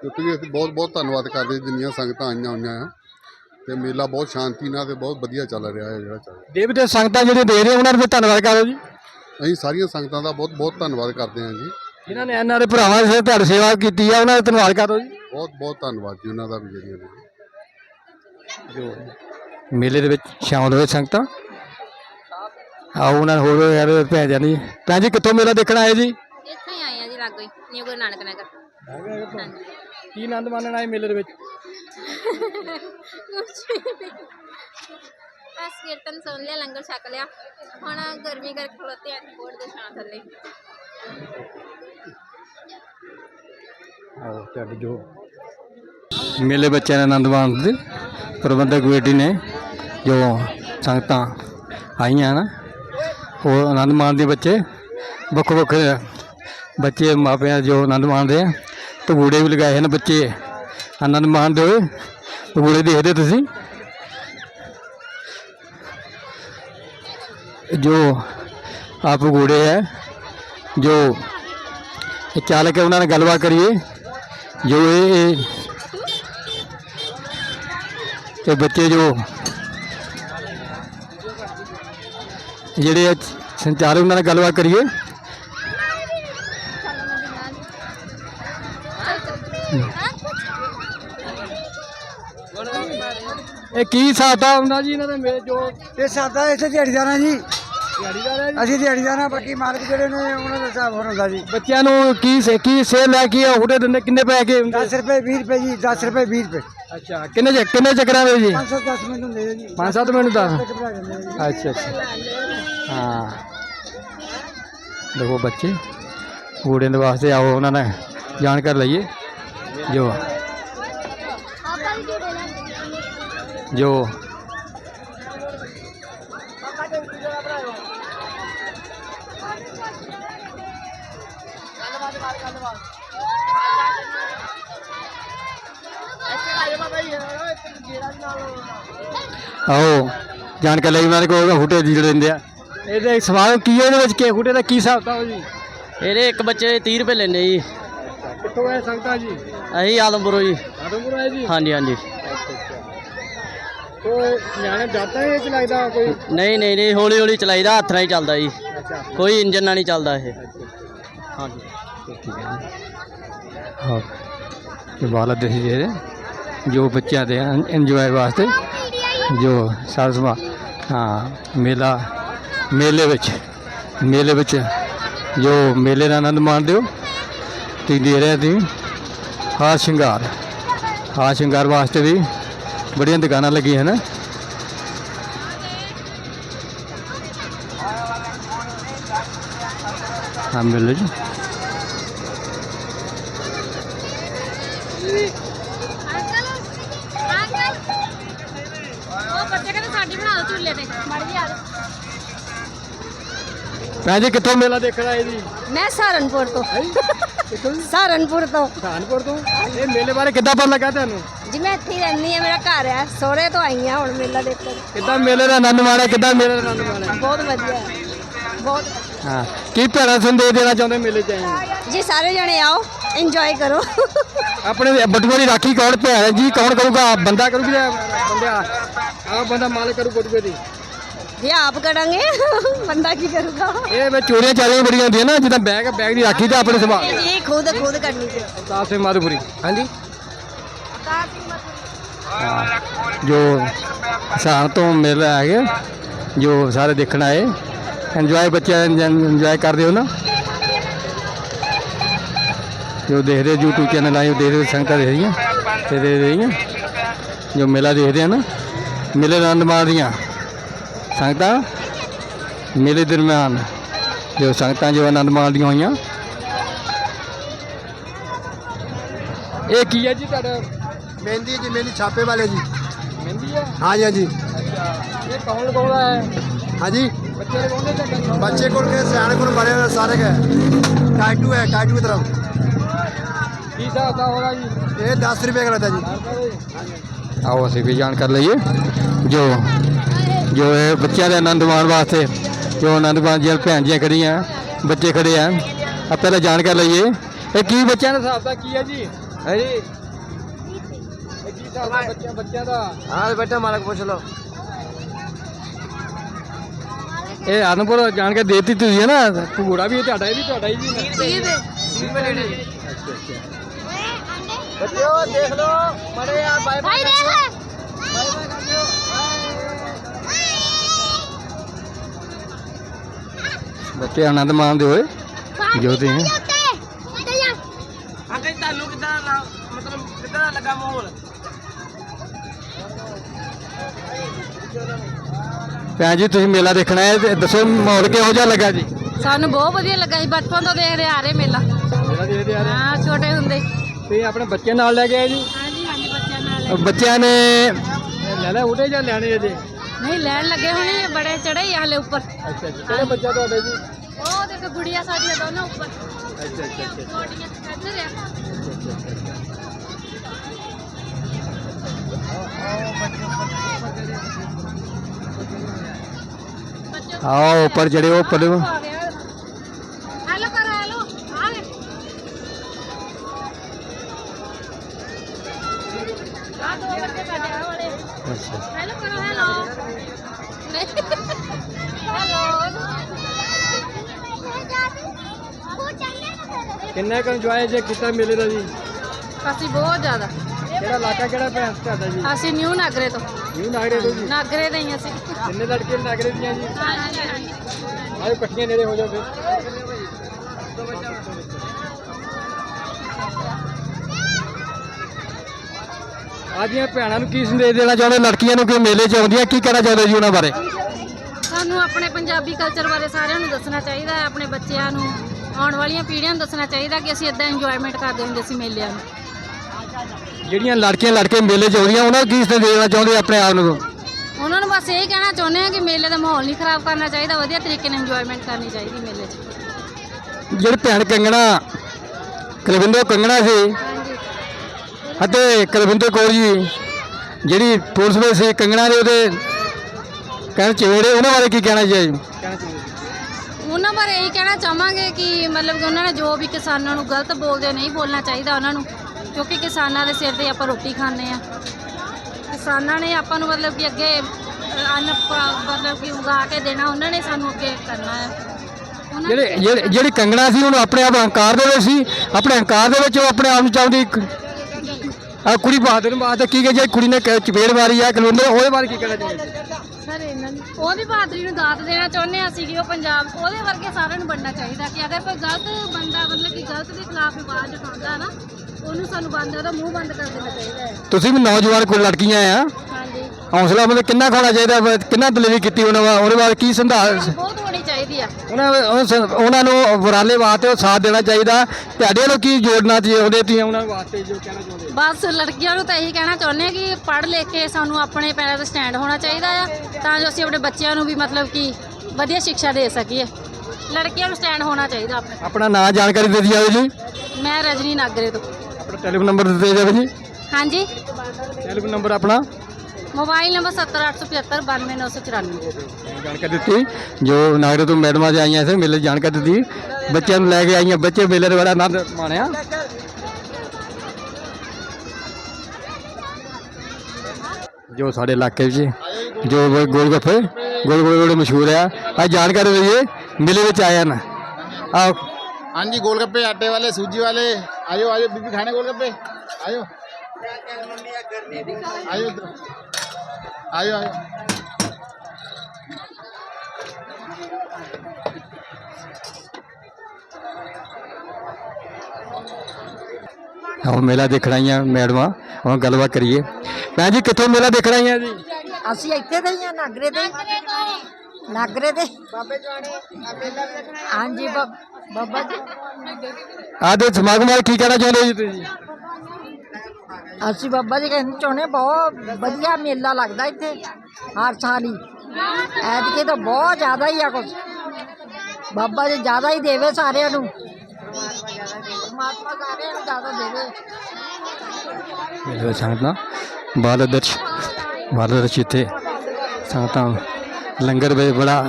ਕਿਉਂਕਿ ਜੀ ਅਸੀਂ ਬਹੁਤ ਬਹੁਤ ਧੰਨਵਾਦ ਕਰਦੇ ਜਿੰਨੀਆਂ ਸੰਗਤਾਂ ਆਈਆਂ ਹੋਈਆਂ ਆ। ਤੇ ਮੇਲਾ ਬਹੁਤ ਸ਼ਾਂਤੀ ਨਾਲ ਤੇ ਬਹੁਤ ਵਧੀਆ ਚੱਲ ਰਿਹਾ ਹੈ ਜਿਹੜਾ ਚੱਲ ਰਿਹਾ। ਦੇਵ ਦੇ ਸੰਗਤਾਂ ਜਿਹੜੇ ਦੇ ਰਹੇ ਉਹਨਾਂ ਦਾ ਧੰਨਵਾਦ ਕਰੋ ਜੀ। ਅਸੀਂ ਸਾਰੀਆਂ ਸੰਗਤਾਂ ਦਾ ਬਹੁਤ ਬਹੁਤ ਧੰਨਵਾਦ ਕਰਦੇ ਹਾਂ ਜੀ। ਜਿਨ੍ਹਾਂ ਨੇ ਇਹਨਾਂ ਦੇ ਭਰਾਵਾਂ ਦੀ ਤੁਹਾਡੀ ਸੇਵਾ ਕੀਤੀ ਆ ਉਹਨਾਂ ਦਾ ਧੰਨਵਾਦ ਕਰੋ ਜੀ। ਬਹੁਤ ਬਹੁਤ ਧੰਨਵਾਦ ਜੀ ਉਹਨਾਂ ਦਾ ਵੀ ਜਿਹੜੀਆਂ ਨੇ। ਮੇਲੇ ਦੇ ਵਿੱਚ ਸ਼ਾਮਲ ਹੋਏ ਸੰਗਤਾਂ। ਆਓ ਉਹਨਾਂ ਨੂੰ ਹੋਰ ਯਾਰ ਭੈਣ ਜਾਨੀ ਭੈਣ ਜੀ ਕਿੱਥੋਂ ਮੇਲਾ ਦੇਖਣ ਆਏ ਜੀ? ਇੱਥੇ ਆਏ ਆ ਜੀ ਲਾਗੋ ਹੀ ਨਿਊ ਗੁਰੂ ਨਾਨਕ ਨਗਰ। ਕੀ ਆਨੰਦ ਮਾਣਨ ਆਏ ਮੇਲੇ ਦੇ ਵਿੱਚ? ਬਸ ਕੀਰਤਨ ਸੁਣ ਲਿਆ ਲੰਗਰ ਛਕ ਲਿਆ। ਹੁਣ ਗਰਮੀ ਕਰਕੇ ਖਲੋਤੇ ਆ ਬੋਰਡ ਦੇ ਛਾਂ ਥੱਲੇ। ਆਓ ਤੁਹਾਡੇ ਜੋ। ਮੇਲੇ ਬੱਚਿਆਂ ਦੇ ਆਨੰਦ ਮਾਣਦੇ ਪ੍ਰਬੰਧਕ ਕਮੇਟੀ ਨੇ ਜੋ ਸੰਗਤਾਂ ਆਈਆਂ ਨਾ, ਉਹ ਆਨੰਦ ਮਾਣਦੇ ਬੱਚੇ। ਵੱਖ ਵੱਖ ਬੱਚੇ, ਮਾਪਿਆਂ ਜੋ ਆਨੰਦ ਮਾਣਦੇ ਆ। ਪਗੂੜੇ ਵੀ ਲਗਾਏ ਹਨ ਬੱਚੇ। ਆਨੰਦ ਮਾਣਦੇ ਹੋਏ ਪਗੂੜੇ ਦੇਖਦੇ ਤੁਸੀਂ? ਜੋ ਆ ਪਗੂੜੇ ਹੈ, ਜੋ ਚਾਲਕ ਹੈ, ਉਹਨਾਂ ਨਾਲ ਗੱਲਬਾਤ ਕਰੀਏ। ਜੋ ਇਹ ਇਹ- ਬੱਚੇ ਜੋ ਜਿਹੜੇ ਇਹ ਸੰਚਾਲਕ ਉਹਨਾਂ ਨਾਲ ਗੱਲਬਾਤ ਕਰੀਏ। ਇਹ ਕੀ ਸਾਦਾ ਹੁੰਦਾ ਜੀ ਇਹਨਾਂ ਦੇ ਮੇ ਜੋ ਇਹ ਸਾਡਾ ਇੱਥੇ ਦਿਹਾੜੀਦਾਰਾਂ ਜੀ। ਦਿਹਾੜੀਦਾਰ ਹੈ ਅਸੀਂ ਦਿਹਾੜੀਦਾਰਾਂ ਬਾਕੀ ਮਾਲਕ ਜਿਹੜੇ ਨੇ ਉਹਨਾਂ ਦਾ ਹਿਸਾਬ ਹੋਰ ਹੁੰਦਾ ਜੀ। ਬੱਚਿਆਂ ਨੂੰ ਕੀ ਸੇ ਕੀ ਸੇਲ ਲੈ ਕੇ ਹੁੜੇ ਦਿੰਦੇ ਕਿੰਨੇ ਪੈਸੇ ਹੁੰਦੇ? 10 ਰੁਪਏ 20 ਰੁਪਏ ਜੀ 10 ਰੁਪਏ 20 ਰੁਪਏ। ਅੱਛਾ ਕਿੰਨੇ ਚ- ਕਿੰਨੇ ਚੱਕਰਾਂ ਦੇ ਜੀ? 510 ਮਿੰਟ ਹੁੰਦੇ ਜੀ। 5-7 ਮਿੰਟ ਦਾ? ਅੱਛਾ ਅੱਛਾ। ਹਾਂ। ਦੇਖੋ ਬੱਚੇ ਘੋੜਿਆਂ ਦੇ ਵਾਸਤੇ ਆਓ ਉਹਨਾਂ ਨੇ ਜਾਣਕਾਰੀ ਲਈਏ। ਜੋ। ਜੋ। ਆਓ ਜਾਣਕਾਰੀ ਲਈ ਉਹਨਾਂ ਦੇ ਕੋਲ ਹੁਟੇ ਜਿਹੜੇ ਦਿੰਦੇ ਆ। ਇਹਦੇ ਸਵਾਲ ਕੀ ਹੈ ਇਹਦੇ ਵਿੱਚ ਕੀ ਹੁਟੇ ਦਾ ਕੀ ਹਿਸਾਬ ਤਾ ਜੀ? ਇਹਦੇ ਇੱਕ ਬੱਚੇ ਦੇ 30 ਰੁਪਏ ਲੈਂਦੇ ਜੀ। ਕਿੱਥੋਂ ਆਏ ਸੰਗਤਾਂ ਜੀ? ਅਸੀਂ ਆਲਮਪੁਰੋਂ ਜੀ। ਆਦਮਪੁਰ ਆਏ ਜੀ? ਹਾਂਜੀ ਹਾਂਜੀ। ਤੋ ਨਿਆਣੇ ਜਾਤਾ ਹੈ ਕਿ ਲੱਗਦਾ ਕੋਈ? ਨਹੀਂ ਨਹੀਂ ਨਹੀਂ ਹੌਲੀ ਹੌਲੀ ਚਲਾਈਦਾ ਹੱਥ ਨਾਲ ਹੀ ਚੱਲਦਾ ਜੀ। ਕੋਈ ਇੰਜਨ ਨਾਲ ਨਹੀਂ ਚੱਲਦਾ ਇਹ। ਹਾਂਜੀ। ਹਾਂ। ਇਹ ਵਾਲਾ ਦੇਖ ਜਿਹੜੇ ਜੋ ਬੱਚਿਆਂ ਦੇ ਇੰਜੋਏ ਵਾਸਤੇ। ਜੋ ਸਾਜ਼ ਹਾਂ, ਮੇਲਾ, ਮੇਲੇ ਵਿੱਚ ਮੇਲੇ ਵਿੱਚ ਜੋ ਮੇਲੇ ਦਾ ਆਨੰਦ ਮਾਣਦੇ ਹੋ ਤੇ ਦੇ ਰਹੇ ਤੁਸੀਂ, ਹਾਰ ਸ਼ਿੰਗਾਰ ਹਾਰ ਸ਼ਿੰਗਾਰ ਵਾਸਤੇ ਵੀ ਬੜੀਆਂ ਦੁਕਾਨਾਂ ਲੱਗੀਆਂ ਹਨ। ਹਾਂ, ਮੇਲੇ ਜੀ ਅੰਕਲ ਅੰਕਲ ਉਹ ਬੱਚੇ ਕਹਿੰਦੇ ਸਾਡੀ ਬਣਾ ਦਿਓ ਝੂਲੇ ਤੇ ਮੜ ਜੀ ਆ ਜਾਓ। ਭੈਣ ਜੀ ਕਿੱਥੋਂ ਮੇਲਾ ਦੇਖਣ ਆਏ ਜੀ? ਮੈਂ ਸਹਾਰਨਪੁਰ ਤੋਂ। ਸਹਾਰਨਪੁਰ ਤੋਂ। ਪਠਾਨਕੋਟ ਤੋਂ? ਇਹ ਮੇਲੇ ਬਾਰੇ ਕਿੱਦਾਂ ਪਤਾ ਲੱਗਾ ਤੁਹਾਨੂੰ? ਜੀ ਮੈਂ ਇੱਥੇ ਹੀ ਰਹਿੰਦੀ ਆ ਮੇਰਾ ਘਰ ਹੈ ਸੋਹਰੇ ਤੋਂ ਆਈ ਆ ਹੁਣ ਮੇਲਾ ਦੇਖਣ। ਕਿੱਦਾਂ ਮੇਲੇ ਦਾ ਆਨੰਦ ਮਾਣਿਆ? ਕਿੱਦਾਂ ਮੇਲੇ ਦਾ ਆਨੰਦ ਮਾਣਿਆ? ਬਹੁਤ ਵਧੀਆ। ਹੈ। ਬਹੁਤ ਹਾਂ। ਕੀ ਭੈਣਾ ਸੰਦੇਸ਼ ਦੇਣਾ ਚਾਹੁੰਦੇ ਮੇਲੇ 'ਚ ਆਏ? ਹੋ? ਜੀ ਸਾਰੇ ਜਣੇ ਆਓ ਇੰਜੋਏ ਕਰੋ। ਆਪਣੇ ਬਟੂਏ ਦੀ ਰਾਖੀ ਕੌਣ ਭੈਣ ਜੀ ਕੌਣ ਕਰੂਗਾ? ਬੰਦਾ ਕਰੂਗਾ ਬੰਦਾ? ਆਹ ਬੰਦਾ ਮਾਲਕ ਕਰੂ ਬਟੂਏ ਦੀ। ਜੀ ਆਪ ਕਰਾਂਗੇ। ਬੰਦਾ ਕੀ ਕਰੂਗਾ? ਇਹ ਵਿੱਚ ਚੋਰੀਆਂ ਚਾਰੀਆਂ ਬੜੀਆਂ ਹੁੰਦੀਆਂ ਨਾ ਜਿੱਦਾਂ ਬੈਗ ਬੈਗ ਦੀ ਰਾਖੀ ਤਾਂ ਆਪਣੇ ਸੰਭਾਲ ਜੀ ਖੁਦ ਖੁਦ ਕਰਨੀ ਜੀ ਅਵਤਾਰ ਸਿੰਘ ਮਾਧੋਪੁਰੀ। ਹਾਂਜੀ? ਹਾਂ, ਜੋ ਸ਼ਾਮ ਤੋਂ ਮੇਲਾ ਹੈਗੇ ਜੋ ਸਾਰੇ ਦੇਖਣ ਆਏ। ਇੰਜੋਏ ਬੱਚੇ ਇੰਜੋਏ ਕਰਦੇ ਹੋ ਨਾ। ਜੋ ਦੇਖਦੇ YouTube ਚੈਨਲ ਆਏ ਉਹ ਦੇਖਦੇ ਸੰਗਤਾਂ ਦੇਖ ਰਹੀਆਂ ਤੇ ਦੇ ਰਹੀਆਂ। ਜੋ ਮੇਲਾ ਦੇਖਦੇ ਆ ਨਾ ਮੇਲੇ ਦਾ ਆਨੰਦ ਮਾਣ ਰਹੀਆਂ ਸੰਗਤਾਂ ਮੇਲੇ ਦਰਮਿਆਨ ਜੋ ਸੰਗਤਾਂ ਜੋ ਆਨੰਦ ਮਾਣਦੀਆਂ ਹੋਈਆਂ ਇਹ ਕੀ ਹੈ ਜੀ ਤੁਹਾਡਾ ਮਹਿੰਦੀ ਜੀ ਮਹਿੰਦੀ ਛਾਪੇ ਵਾਲੇ ਜੀ ਮਹਿੰਦੀ ਹੈ हाँ जी हाँ जी ਇਹ ਕੌਣ ਲਗਾਉਂਦਾ ਹੈ हाँ जी ਬੱਚੇ ਲਗਾਉਂਦੇ ਜਾਂ ਕਿੱਥੋਂ? बच्चे को के सियाने को बड़े सारे के टाटू है टाटू की तरफ ਕੀ ਹਿਸਾਬ ਦਾ ਹੋਗਾ ਜੀ ये दस रुपये का रहता है जी ਆਓ ਅਸੀਂ ਵੀ ਜਾਣ ਕਰ ਲਈਏ ਜੋ ਜੋ ਇਹ ਬੱਚਿਆਂ ਦੇ ਆਨੰਦ ਮਾਣ ਵਾਸਤੇ ਜੋ ਆਨੰਦ ਮਾਣ ਜੀ ਭੈਣ ਜੀਆਂ ਖੜੀਆਂ ਬੱਚੇ ਖੜੇ ਆ। ਆ ਪਹਿਲਾਂ ਜਾਣਕਾਰੀ ਲਈਏ। ਇਹ ਕੀ ਬੱਚਿਆਂ ਦਾ ਹਿਸਾਬ ਕੀ ਹੈ ਜੀ? ਹੈ ਜੀ? ਇਹ ਕੀ ਹਿਸਾਬ ਬੱਚਿਆਂ ਬੱਚਿਆਂ ਦਾ? ਹਾਂ ਬੇਟਾ ਮਾਲਕ ਪੁੱਛ ਲਓ। ਇਹ ਆਨੰਦਪੁਰ ਜਾਣ ਕੇ ਦੇਤੀ ਤੁਸੀਂ ਹੈ ਨਾ? ਘੋੜਾ ਵੀ ਤੁਹਾਡਾ ਇਹ ਵੀ ਤੁਹਾਡਾ ਹੀ ਜੀ। 30 ਦੇ 30 ਦੇ ਲੈਣੇ ਅੱਛਾ ਅੱਛਾ। ਬੱਚਿਓ ਦੇਖ ਲਓ। ਮੜੇ ਆ ਬਾਈ ਬਾਈ ਬੱਚੇ ਆਨੰਦ ਮਾਣਦੇ ਹੋਏ ਜੋ ਤੁਸੀਂ ਅੰਕਲ ਤੁਹਾਨੂੰ ਕਿਦਾਂ ਮਤਲਬ ਕਿਦਾਂ ਲੱਗਾ ਮਾਹੌਲ? ਭੈਣ ਜੀ ਤੁਸੀਂ ਮੇਲਾ ਦੇਖਣਾ ਹੈ ਤੇ ਦੱਸੋ ਮਾਹੌਲ ਕਿਹੋ ਜਿਹਾ ਲੱਗਾ ਜੀ? ਸਾਨੂੰ ਬਹੁਤ ਵਧੀਆ ਲੱਗਾ ਸੀ ਬਚਪਨ ਤੋਂ ਦੇਖਦੇ ਆ ਰਹੇ ਮੇਲਾ। ਮੇਲਾ ਦੇਖਦੇ ਆ ਹਾਂ ਛੋਟੇ ਹੁੰਦੇ। ਤੇ ਆਪਣੇ ਬੱਚੇ ਨਾਲ ਲੈ ਕੇ ਆਏ ਜੀ? ਹਾਂਜੀ ਹਾਂਜੀ ਬੱਚਿਆਂ ਨਾਲ ਬੱਚਿਆਂ ਨੇ ਲੈ ਲੈ ਉਡੇ ਜਾਂ ਲੈਣੇ ਜੇ ਨਹੀਂ ਲੈਣ ਲੱਗੇ ਹੋਣੇ ਬੜੇ ਚੜੇ ਹੀ ਹਾਲੇ ਉੱਪਰ। ਅੱਛਾ ਅੱਛਾ। ਕਿਹੜਾ ਬੱਚਾ ਤੁਹਾਡਾ ਜੀ? ਉਹ ਦੇਖੋ ਗੁੜੀਆ ਸਾਡੀਆਂ ਦੋਨੋਂ ਉੱਪਰ। ਅੱਛਾ ਅੱਛਾ ਛੋਟੀਆਂ ਇੱਧਰ ਆ। ਆਓ ਉੱਪਰ ਜਿਹੜੇ ਉਹ ਉੱਪਰ ਹੈਲੋ ਕਰ ਹੈਲੋ ਆ ਲੈ। ਆ ਦੋ ਬੱਚੇ ਸਾਡੇ ਕਿੰਨਾ ਕੁ ਇੰਜੋਏ ਜੇ ਕੀਤਾ ਮੇਲੇ ਦਾ ਜੀ? ਅਸੀਂ ਬਹੁਤ ਜ਼ਿਆਦਾ। ਕਿਹੜਾ ਇਲਾਕਾ ਕਿਹੜਾ ਭੈਣ ਤੁਹਾਡਾ ਜੀ? ਅਸੀਂ ਨਿਊ ਨਾਗਰੇ ਤੋਂ। ਨਿਊ ਨਾਗਰੇ ਤੋਂ ਜੀ? ਨਾਗਰੇ ਦੇ ਹੀ ਅਸੀਂ। ਕਿੰਨੇ ਲੜਕੇ ਨਾਗਰੇ ਦੀਆਂ ਜੀ? ਹਾਂਜੀ ਹਾਂਜੀ। ਆਓ ਇਕੱਠੀਆਂ ਨੇੜੇ ਹੋ ਜਾਓ ਫਿਰ। ਆਦੀਆਂ ਭੈਣਾਂ ਨੂੰ ਕੀ ਸੰਦੇਸ਼ ਦੇਣਾ ਚਾਹੁੰਦੇ? ਲੜਕੀਆਂ ਨੂੰ ਕਿ ਮੇਲੇ 'ਚ ਆਉਂਦੀਆਂ? ਕੀ ਕਹਿਣਾ ਚਾਹੁੰਦੇ ਜੀ ਉਹਨਾਂ ਬਾਰੇ? ਸਾਨੂੰ ਆਪਣੇ ਪੰਜਾਬੀ ਕਲਚਰ ਬਾਰੇ ਸਾਰਿਆਂ ਨੂੰ ਦੱਸਣਾ ਚਾਹੀਦਾ ਹੈ ਆਪਣੇ ਬੱਚਿਆਂ ਨੂੰ ਆਉਣ ਵਾਲੀਆਂ ਪੀੜ੍ਹੀਆਂ ਨੂੰ ਦੱਸਣਾ ਚਾਹੀਦਾ ਕਿ ਅਸੀਂ ਇਦਾਂ ਇੰਜੋਇਮੈਂਟ ਕਰਦੇ ਹੁੰਦੇ ਸੀ ਮੇਲਿਆਂ ਨੂੰ। ਜਿਹੜੀਆਂ ਲੜਕੀਆਂ ਲੜਕੇ ਮੇਲੇ 'ਚ ਆਉਂਦੀਆਂ ਉਹਨਾਂ ਨੂੰ ਕੀ ਸੰਦੇਸ਼ ਦੇਣਾ ਚਾਹੁੰਦੇ ਆਪਣੇ ਆਪ ਨੂੰ? ਉਹਨਾਂ ਨੂੰ ਬਸ ਇਹ ਕਹਿਣਾ ਚਾਹੁੰਦੇ ਆ ਕਿ ਮੇਲੇ ਦਾ ਮਾਹੌਲ ਨਹੀਂ ਖਰਾਬ ਕਰਨਾ ਚਾਹੀਦਾ ਵਧੀਆ ਤਰੀਕੇ ਨਾਲ ਇੰਜੋਇਮੈਂਟ ਕਰਨੀ ਚਾਹੀਦੀ ਮੇਲੇ 'ਚ। ਜਿਹੜੇ ਭੈਣ ਕੰਗਣਾ ਕੁਲਵਿੰਦਰ ਕੰਗਣਾ ਸੀ ਅਤੇ ਕੁਲਵਿੰਦਰ ਕੌਰ ਜੀ ਜਿਹੜੀ ਪੁਲਿਸ ਵਿੱਚ ਸੀ ਕੰਗਣਾ ਦੇ ਉਹਦੇ ਕਹਿਣ ਚਿਹੜੇ ਉਹਨਾਂ ਬਾਰੇ ਕੀ ਕਹਿਣਾ ਚਾਹੀਦਾ ਉਹਨਾਂ ਬਾਰੇ ਇਹੀ ਕਹਿਣਾ ਚਾਹਾਂਗੇ ਕਿ ਮਤਲਬ ਕਿ ਉਹਨਾਂ ਨੇ ਜੋ ਵੀ ਕਿਸਾਨਾਂ ਨੂੰ ਗਲਤ ਬੋਲਦੇ ਨਹੀਂ ਬੋਲਣਾ ਚਾਹੀਦਾ ਉਹਨਾਂ ਨੂੰ ਕਿਉਂਕਿ ਕਿਸਾਨਾਂ ਦੇ ਸਿਰ ਤੇ ਆਪਾਂ ਰੋਟੀ ਖਾਂਦੇ ਆ ਕਿਸਾਨਾਂ ਨੇ ਆਪਾਂ ਨੂੰ ਮਤਲਬ ਕਿ ਅੱਗੇ ਅੰਨ ਮਤਲਬ ਕਿ ਉਗਾ ਕੇ ਦੇਣਾ ਉਹਨਾਂ ਨੇ ਸਾਨੂੰ ਅੱਗੇ ਕਰਨਾ ਹੈ। ਜਿਹੜੇ ਜਿਹੜੀ ਕੰਗਣਾ ਸੀ ਉਹਨੂੰ ਆਪਣੇ ਆਪ ਹੰਕਾਰ ਦੇ ਵਿੱਚ ਸੀ ਆਪਣੇ ਹੰਕਾਰ ਦੇ ਵਿੱਚ ਉਹ ਆਪਣੇ ਆਪ ਨੂੰ ਚਾਹੁੰਦੀ ਆ ਕੁੜੀ ਬਹਾਦਰ ਬਾਤ ਕੀ ਕਿ ਜੇ ਕੁੜੀ ਨੇ ਕ- ਚਪੇੜ ਮਾਰੀ ਆ ਕੁਲਵਿੰਦਰ ਉਹਦੇ ਬਾਰੇ ਕੀ ਕਹਿਣਾ ਚਾਹੁੰਦੇ? ਸਰ ਇਹਨਾਂ ਨੂੰ ਉਹਦੀ ਬਹਾਦਰੀ ਨੂੰ ਦਾਤ ਦੇਣਾ ਚਾਹੁੰਦੇ ਹਾਂ ਅਸੀਂ ਕਿ ਉਹ ਪੰਜਾਬ ਉਹਦੇ ਵਰਗੇ ਸਾਰਿਆਂ ਨੂੰ ਬਣਨਾ ਚਾਹੀਦਾ ਕਿ ਅਗਰ ਕੋਈ ਗਲਤ ਬੰਦਾ ਮਤਲਬ ਕਿ ਗਲਤ ਦੇ ਖਿਲਾਫ ਆਵਾਜ਼ ਉਠਾਉਂਦਾ ਨਾ ਉਹਨੂੰ ਸਾਨੂੰ ਬੰਦ ਉਹਦਾ ਮੂੰਹ ਬੰਦ ਕਰ ਦੇਣਾ ਚਾਹੀਦਾ ਹੈ। ਤੁਸੀਂ ਵੀ ਨੌਜਵਾਨ ਕੋਈ ਲੜਕੀਆਂ ਆ। ਹਾਂਜੀ। ਹੌਸਲਾ ਮਤਲਬ ਕਿੰਨਾ ਖਾਣਾ ਚਾਹੀਦਾ ਵਾ, ਕਿੰਨਾ ਦਲੇਰੀ ਕੀਤੀ ਉਹਨਾਂ ਵਾ ਉਹਦੇ ਬਾਰੇ ਕੀ ਸੰਧਾਰ? ਬਹੁਤ ਹੋਣੀ ਚਾਹੀਦੀ ਆ। ਉਹਨਾਂ ਉਹ ਸ- ਉਹਨਾਂ ਨੂੰ ਉਪਰਾਲੇ ਵਾਸਤੇ ਉਹ ਸਾਥ ਦੇਣਾ ਚਾਹੀਦਾ। ਤੁਹਾਡੇ ਨੂੰ ਕੀ ਜੋੜਨਾ ਚਾਹੀਦਾ ਤੁਸੀਂ ਉਹਨਾਂ ਵਾਸਤੇ ਜੋ ਕਹਿਣਾ ਚਾਹੁੰਦੇ ਬਸ ਲੜਕੀਆਂ ਨੂੰ ਤਾਂ ਇਹੀ ਕਹਿਣਾ ਚਾਹੁੰਦੇ ਆ ਕਿ ਪੜ੍ਹ ਲਿਖ ਕੇ ਸਾਨੂੰ ਆਪਣੇ ਪੈਰਾਂ ਤੇ ਸਟੈਂਡ ਹੋਣਾ ਚਾਹੀਦਾ ਆ ਤਾਂ ਜੋ ਅਸੀਂ ਆਪਣੇ ਬੱਚਿਆਂ ਨੂੰ ਵੀ ਮਤਲਬ ਕਿ ਵਧੀਆ ਸਿੱਖਿਆ ਦੇ ਸਕੀਏ। ਲੜਕੀਆਂ ਨੂੰ ਸਟੈਂਡ ਹੋਣਾ ਚਾਹੀਦਾ ਆਪਣੇ। ਆਪਣਾ ਨਾਂ ਜਾਣਕਾਰੀ ਦੇ ਦਿਓ ਜੀ। ਮੈਂ ਰਜਨੀ ਨਾਗਰੇ ਤੋਂ। ਆਪਣਾ ਟੈਲੀਫੋਨ ਨੰਬਰ ਦੇ ਦਿਓ ਜੀ। ਹਾਂਜੀ। ਟੈਲੀਫੋਨ ਨੰਬਰ ਆਪਣਾ? ਮੋਬਾਈਲ ਨੰਬਰ 70875 92994 ਜਾਣਕਾਰੀ ਦਿੱਤੀ ਜੋ ਨਾਗਰੇ ਤੋਂ ਮੈਡਮਾਂ ਜੀ ਆਈਆਂ ਸੀ ਮੇਲੇ ਦੀ ਜਾਣਕਾਰੀ ਦਿੱਤੀ ਬੱਚਿਆਂ ਨੂੰ ਲੈ ਕੇ ਆਈਆਂ ਬੱਚੇ ਮੇਲੇ ਦਾ ਬੜਾ ਆਨੰਦ ਮਾਣਿਆ ਜੋ ਸਾਡੇ ਇਲਾਕੇ ਵਿੱਚ ਜੋ ਗੋਲ ਗੱਫੇ ਗੋਲ ਗੋਲ ਗੋਲ ਮਸ਼ਹੂਰ ਆ ਆ ਜਾਣਕਾਰੀ ਦਈਏ ਮੇਲੇ ਵਿੱਚ ਆਇਆ ਨਾ ਆ हाँ जी गोलगप्पे आटे वाले सूजी वाले आयो आयो बीबी खाने गोलगप्पे आयो आयो इधर। आयो आयो ਹੁਣ ਮੇਲਾ ਦੇਖਣ ਆਈਆਂ ਮੈਡਮਾਂ ਹੁਣ ਗੱਲਬਾਤ ਕਰੀਏ ਭੈਣ ਜੀ ਕਿੱਥੋਂ ਮੇਲਾ ਦੇਖਣ ਆਈਆਂ ਜੀ ਅਸੀਂ ਇੱਥੇ ਦੇ ਹੀ ਆ ਨਾਗਰੇ ਦੇ ਨਾਗਰੇ ਦੇ ਬਾਬੇ ਹਾਂਜੀ ਬਾਬ- ਬਾਬਾ ਜੀ ਆਹ ਦੇ ਸਮਾਗਮ ਬਾਰੇ ਕੀ ਕਹਿਣਾ ਚਾਹੁੰਦੇ ਜੀ ਤੁਸੀਂ ਅਸੀਂ ਬਾਬਾ ਜੀ ਕਹਿੰਦੇ ਚਾਹੁੰਦੇ ਬਹੁਤ ਵਧੀਆ ਮੇਲਾ ਲੱਗਦਾ ਇੱਥੇ, ਹਰ ਸਾਲ ਹੀ। ਐਤਕੀ ਤਾਂ ਬਹੁਤ ਜ਼ਿਆਦਾ ਹੀ ਆ ਕੁਝ ਬਾਬਾ ਜੀ ਜ਼ਿਆਦਾ ਹੀ ਦੇਵੇ ਸਾਰਿਆਂ ਨੂੰ। ਪਰਮਾਤਮਾ ਸਾਰਿਆਂ ਨੂੰ ਜ਼ਿਆਦਾ ਦੇਵੇ। ਮੇਲੇ ਵਿੱਚ ਸੰਗਤਾਂ ਬਾਲ ਦਰਸ਼ ਬਾਲ ਦਰਸ਼ ਇੱਥੇ ਸੰਗਤਾਂ, ਲੰਗਰ ਵਿੱਚ ਬੜਾ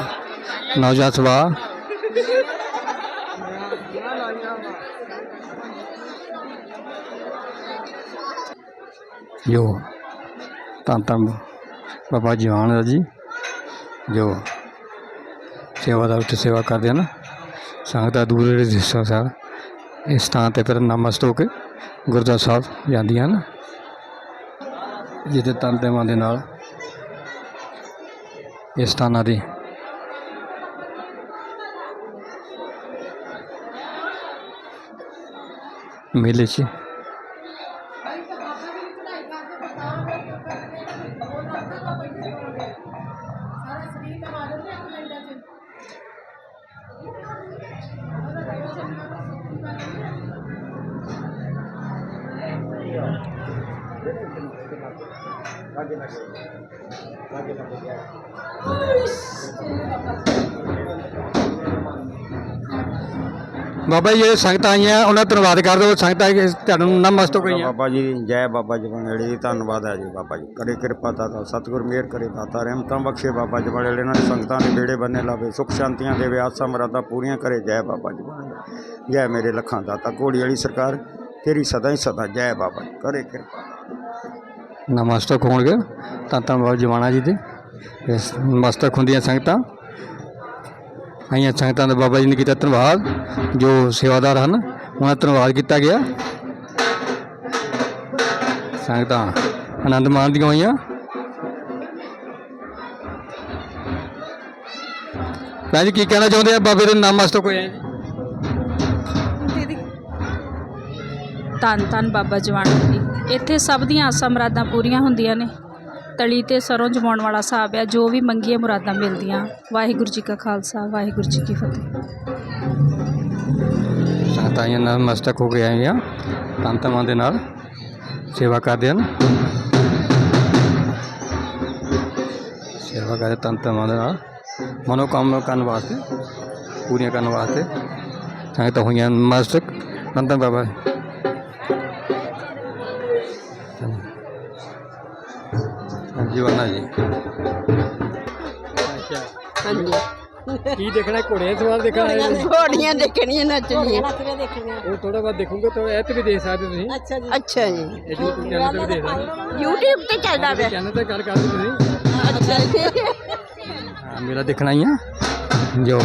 ਨੌਜਵਾਨ ਸੁਭਾਅ ਜੋ ਧੰਨ ਧੰਨ ਬਾਬਾ ਜਵਾਨ ਜੀ, ਜੋ ਸੇਵਾ ਦਾ ਉੱਤੇ ਸੇਵਾ ਕਰਦੇ ਹਨ, ਸੰਗਤਾਂ ਦੂਰ ਦੇ ਹਿੱਸਾ ਸਾਰ ਇਸ ਥਾਂ ਤੇ ਫਿਰ ਨਮਸਤ ਹੋ ਕੇ ਗੁਰਦੁਆਰਾ ਸਾਹਿਬ ਜਾਂਦੀਆਂ ਹਨ। ਜਿਹਦੇ ਤਨ ਤੇ ਮਨ ਦੇ ਨਾਲ ਇਸ ਥਾਂ ਦੀ ਮੇਲੇ 'ਚ ਬਾਬਾ ਜੀ ਜਿਹੜੇ ਸੰਗਤਾਂ ਆਈਆਂ ਉਹਨਾਂ ਦਾ ਧੰਨਵਾਦ ਕਰ ਦਿਓ। ਸੰਗਤਾਂ ਕਿ ਤੁਹਾਨੂੰ ਨਮਸਤਕ ਹੋਈਆਂ ਬਾਬਾ ਜੀ ਜੈ ਬਾਬਾ ਜਵਾਨੇੜੀ ਜੀ ਧੰਨਵਾਦ ਹੈ ਜੀ ਬਾਬਾ ਜੀ। ਕਰੇ ਕਿਰਪਾ ਦਾਤਾ ਸਤਿਗੁਰ ਮਿਹਰ ਕਰੇ ਦਾਤਾ ਰਹਿਮਤਾਂ ਬਖਸ਼ੇ ਬਾਬਾ ਜਵਾਨੇੜੇ ਇਹਨਾਂ ਦੇ ਸੰਗਤਾਂ ਦੇ ਬੇੜੇ ਬੰਨੇ ਲਾਵੇ ਸੁਖ ਸ਼ਾਂਤੀਆਂ ਦੇਵੇ ਆਸਾਂ ਮਰਾਦਾਂ ਪੂਰੀਆਂ ਕਰੇ। ਜੈ ਬਾਬਾ ਜਵਾਨੇੜੇ ਜੈ। ਮੇਰੇ ਲੱਖਾਂ ਦਾਤਾ ਘੋੜੀ ਵਾਲੀ ਸਰਕਾਰ ਤੇਰੀ ਸਦਾ ਹੀ ਸਦਾ ਜੈ ਬਾਬਾ ਜੀ ਕਰੇ ਕਿਰਪਾ। ਨਮਸਤਕ ਹੋਣਗੇ ਤਾਂ ਧੰਨਵਾਦ ਜਵਾਨਾ ਜੀ ਦੇ। ਇਸ ਮਸਤਕ ਹੁੰਦੀਆਂ ਸੰਗਤਾਂ। ਆਈਆਂ ਸੰਗਤਾਂ ਦਾ ਬਾਬਾ ਜੀ ਨੇ ਕੀਤਾ ਧੰਨਵਾਦ, ਜੋ ਸੇਵਾਦਾਰ ਹਨ, ਉਹਨਾਂ ਦਾ ਧੰਨਵਾਦ ਕੀਤਾ ਗਿਆ। ਸੰਗਤਾਂ ਆਨੰਦ ਮਾਣਦੀਆਂ ਹੋਈਆਂ। ਭੈਣ ਜੀ, ਕੀ ਕਹਿਣਾ ਚਾਹੁੰਦੇ ਆ? ਬਾਬੇ ਦੇ ਨਾਮ ਮਸਤਕ ਹੋਏ ਧੰਨ ਧੰਨ ਬਾਬਾ ਜਵਾਨਾ ਜੀ। ਇੱਥੇ ਸਭ ਦੀਆਂ ਆਸਾਂ ਮੁਰਾਦਾਂ ਪੂਰੀਆਂ ਹੁੰਦੀਆਂ ਨੇ। ਤਲੀ ਤੇ ਸਰੋਂ ਜਮਾਉਣ ਵਾਲਾ ਹਿਸਾਬ ਆ, ਜੋ ਵੀ ਮੰਗੀਏ ਮੁਰਾਦਾਂ ਮਿਲਦੀਆਂ। ਵਾਹਿਗੁਰੂ ਜੀ ਕਾ ਖਾਲਸਾ, ਵਾਹਿਗੁਰੂ ਜੀ ਕੀ ਫਤਿਹ। ਸੰਗਤਾਂ ਆਈਆਂ ਨਮਸਤਕ ਹੋ ਕੇ ਆਈਆਂ ਧੰਨ ਧੰਮਾਂ ਦੇ ਨਾਲ ਸੇਵਾ ਕਰਦੇ ਹਨ। ਸੇਵਾ ਕਰਦੇ ਧੰਨ ਧੰਮਾਂ ਦੇ ਨਾਲ। ਮਨੋਕਾਮਨਾ ਕਰਨ ਵਾਸਤੇ, ਪੂਰੀਆਂ ਕਰਨ ਵਾਸਤੇ ਸੰਗਤਾਂ ਹੋਈਆਂ ਨਮਸਤਕ ਧੰਨ ਧੰਨ ਬਾਬਾ ਹਾਂਜੀ ਵਾਨਾ ਜੀ। ਅੱਛਾ। ਹਾਂਜੀ ਕੀ ਦੇਖਣਾ ਘੋੜੇ ਸਵਾਰ ਦੇਖਣਾ ਘੋੜੀਆਂ ਦੇਖਣੀਆਂ ਨੱਚਣੀਆਂ। ਉਹ ਥੋੜਾ ਬਹੁਤ ਦੇਖੂਗੇ ਤਾਂ ਇਹ ਤੇ ਵੀ ਦੇਖ ਸਕਦੇ ਤੁਸੀਂ। ਅੱਛਾ ਜੀ। ਅੱਛਾ ਜੀ। ਇਹ YouTube ਚੈਨਲ ਤੇ ਵੀ ਦੇਖ ਸਕਦੇ YouTube ਤੇ ਚੱਲਦਾ ਪਿਆ। ਚੈਨਲ ਤੇ ਗੱਲ ਕਰਦੇ ਤੁਸੀਂ। ਅੱਛਾ ਜੀ। ਹਾਂ, ਮੇਰਾ ਦੇਖਣਾ ਹੀ ਆ। ਜੋ।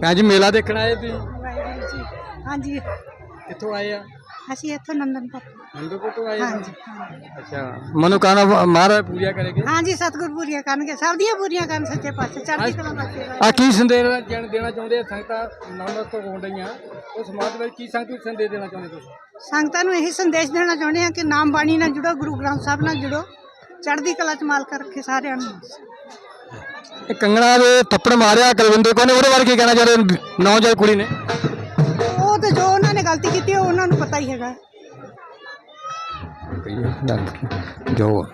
ਭੈਣ ਜੀ ਮੇਲਾ ਦੇਖਣ ਆਏ ਤੁਸੀਂ? ਹਾਂਜੀ। ਕਿੱਥੋਂ ਆਏ ਆ? ਅਸੀਂ ਇੱਥੋਂ ਨੰਦਨਪੁਰ ਨੰਦਪੁਰ ਤੋਂ ਆਏ ਆ? ਹਾਂਜੀ ਅੱਛਾ ਮਨੋਕਾਮਨਾ ਮਹਾਰਾਜ ਪੂਰੀਆ ਕਰੇਗੀ ਹਾਂਜੀ ਸਤਿਗੁਰ ਪੂਰੀਆਂ ਕਰਨਗੇ। ਸਭ ਦੀਆਂ ਪੂਰੀਆਂ ਕਰਨ ਸੱਚੇ ਪਾਤਸ਼ਾਹ ਚੜ੍ਹਦੀ ਕਲਾ ਬਖਸ਼ੇ ਆ ਕੀ ਸੰਦੇਸ਼ ਦੇਣਾ ਦੇਣਾ ਚਾਹੁੰਦੇ ਆ? ਸੰਗਤਾਂ ਨਮਸਤਕ ਹੋਣ ਰਹੀਆਂ ਉਸ ਸਮਾਜ ਵਿੱਚ ਕੀ ਸੰਗਤ ਸੰਦੇਸ਼ ਦੇਣਾ ਚਾਹੁੰਦੇ ਤੁਸੀਂ? ਸੰਗਤਾਂ ਨੂੰ ਇਹੀ ਸੰਦੇਸ਼ ਦੇਣਾ ਚਾਹੁੰਦੇ ਹਾਂ ਕਿ ਨਾਮ ਬਾਣੀ ਨਾਲ ਜੁੜੋ ਗੁਰੂ ਗ੍ਰੰਥ ਸਾਹਿਬ ਨਾਲ ਜੁੜੋ। ਚੜ੍ਹਦੀ ਕਲਾ ਚ ਮਾਲਕ ਰੱਖੇ ਸਾਰਿਆਂ ਨੂੰ। ਇਹ ਕੰਗਣਾ ਦੇ ਥੱਪੜ ਮਾਰਿਆ ਕੁਲਵਿੰਦਰ ਕੌਰ ਨੇ ਉਹਦੇ ਬਾਰੇ ਕੀ ਕਹਿਣਾ ਚਾਹੁੰਦੇ ਨੌਜਵਾਨ ਕੁੜੀ ਨੇ। ਉਹ ਤੇ ਜੋ ਉਹਨਾਂ ਨੇ ਗਲਤੀ ਕੀਤੀ ਉਹ ਉਹਨਾਂ ਨੂੰ ਪਤਾ ਹੀ ਹੈਗਾ। ਜੋ।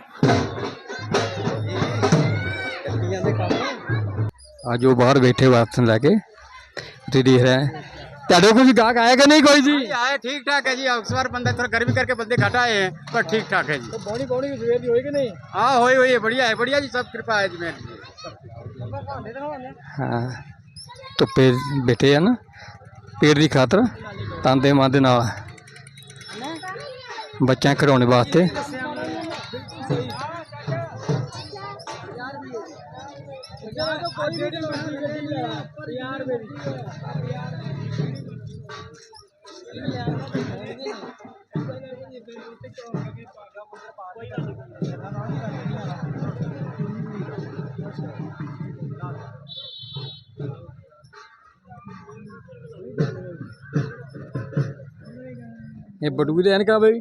ਆ ਜੋ ਬਾਹਰ ਬੈਠੇ ਵਾਸਨ ਲੈ ਕੇ। ਤੁਸੀਂ ਦੇਖ ਰਹੇ ਤੁਹਾਡੇ ਕੋਲ ਵੀ ਗਾਹਕ ਕਿ ਨਹੀਂ ਕੋਈ ਜੀ? ਆਏ ਠੀਕ ਠਾਕ ਹੈ ਜੀ। ਅਕਸਰ ਬੰਦੇ ਥੋੜਾ ਗਰਮੀ ਕਰਕੇ ਬੰਦੇ ਘਟ ਆਏ ਹੈ ਪਰ ਠੀਕ ਠਾਕ ਹੈ ਜੀ। ਬੌਣੀ ਬੌਣੀ ਸਵੇਰ ਦੀ ਹੋਈ ਕਿ ਨਹੀਂ? ਹਾਂ ਹੋਈ ਹੋਈ ਹੈ ਬੜੀਆ ਹੈ ਬੜੀਆ ਜੀ ਸਭ ਕਿਰਪਾ ਹੈ ਜੀ ਮੇਰੀ। ਹਾਂ। ਤਾਂ ਪੇੜ ਬੈਠੇ ਆ ਨਾ ਪੇੜ ਦੀ ਖਾਤਰ ਤਾਂਦੇ ਮਾਂ ਦੇ ਨਾਲ। ਬੱਚਿਆਂ ਖਿਡਾਉਣ ਵਾਸਤੇ। ਯਾਰ ਮੇਰੀ ਇਹ ਬਟੂਏ ਦੇ ਐਨਕਾ ਬਈ?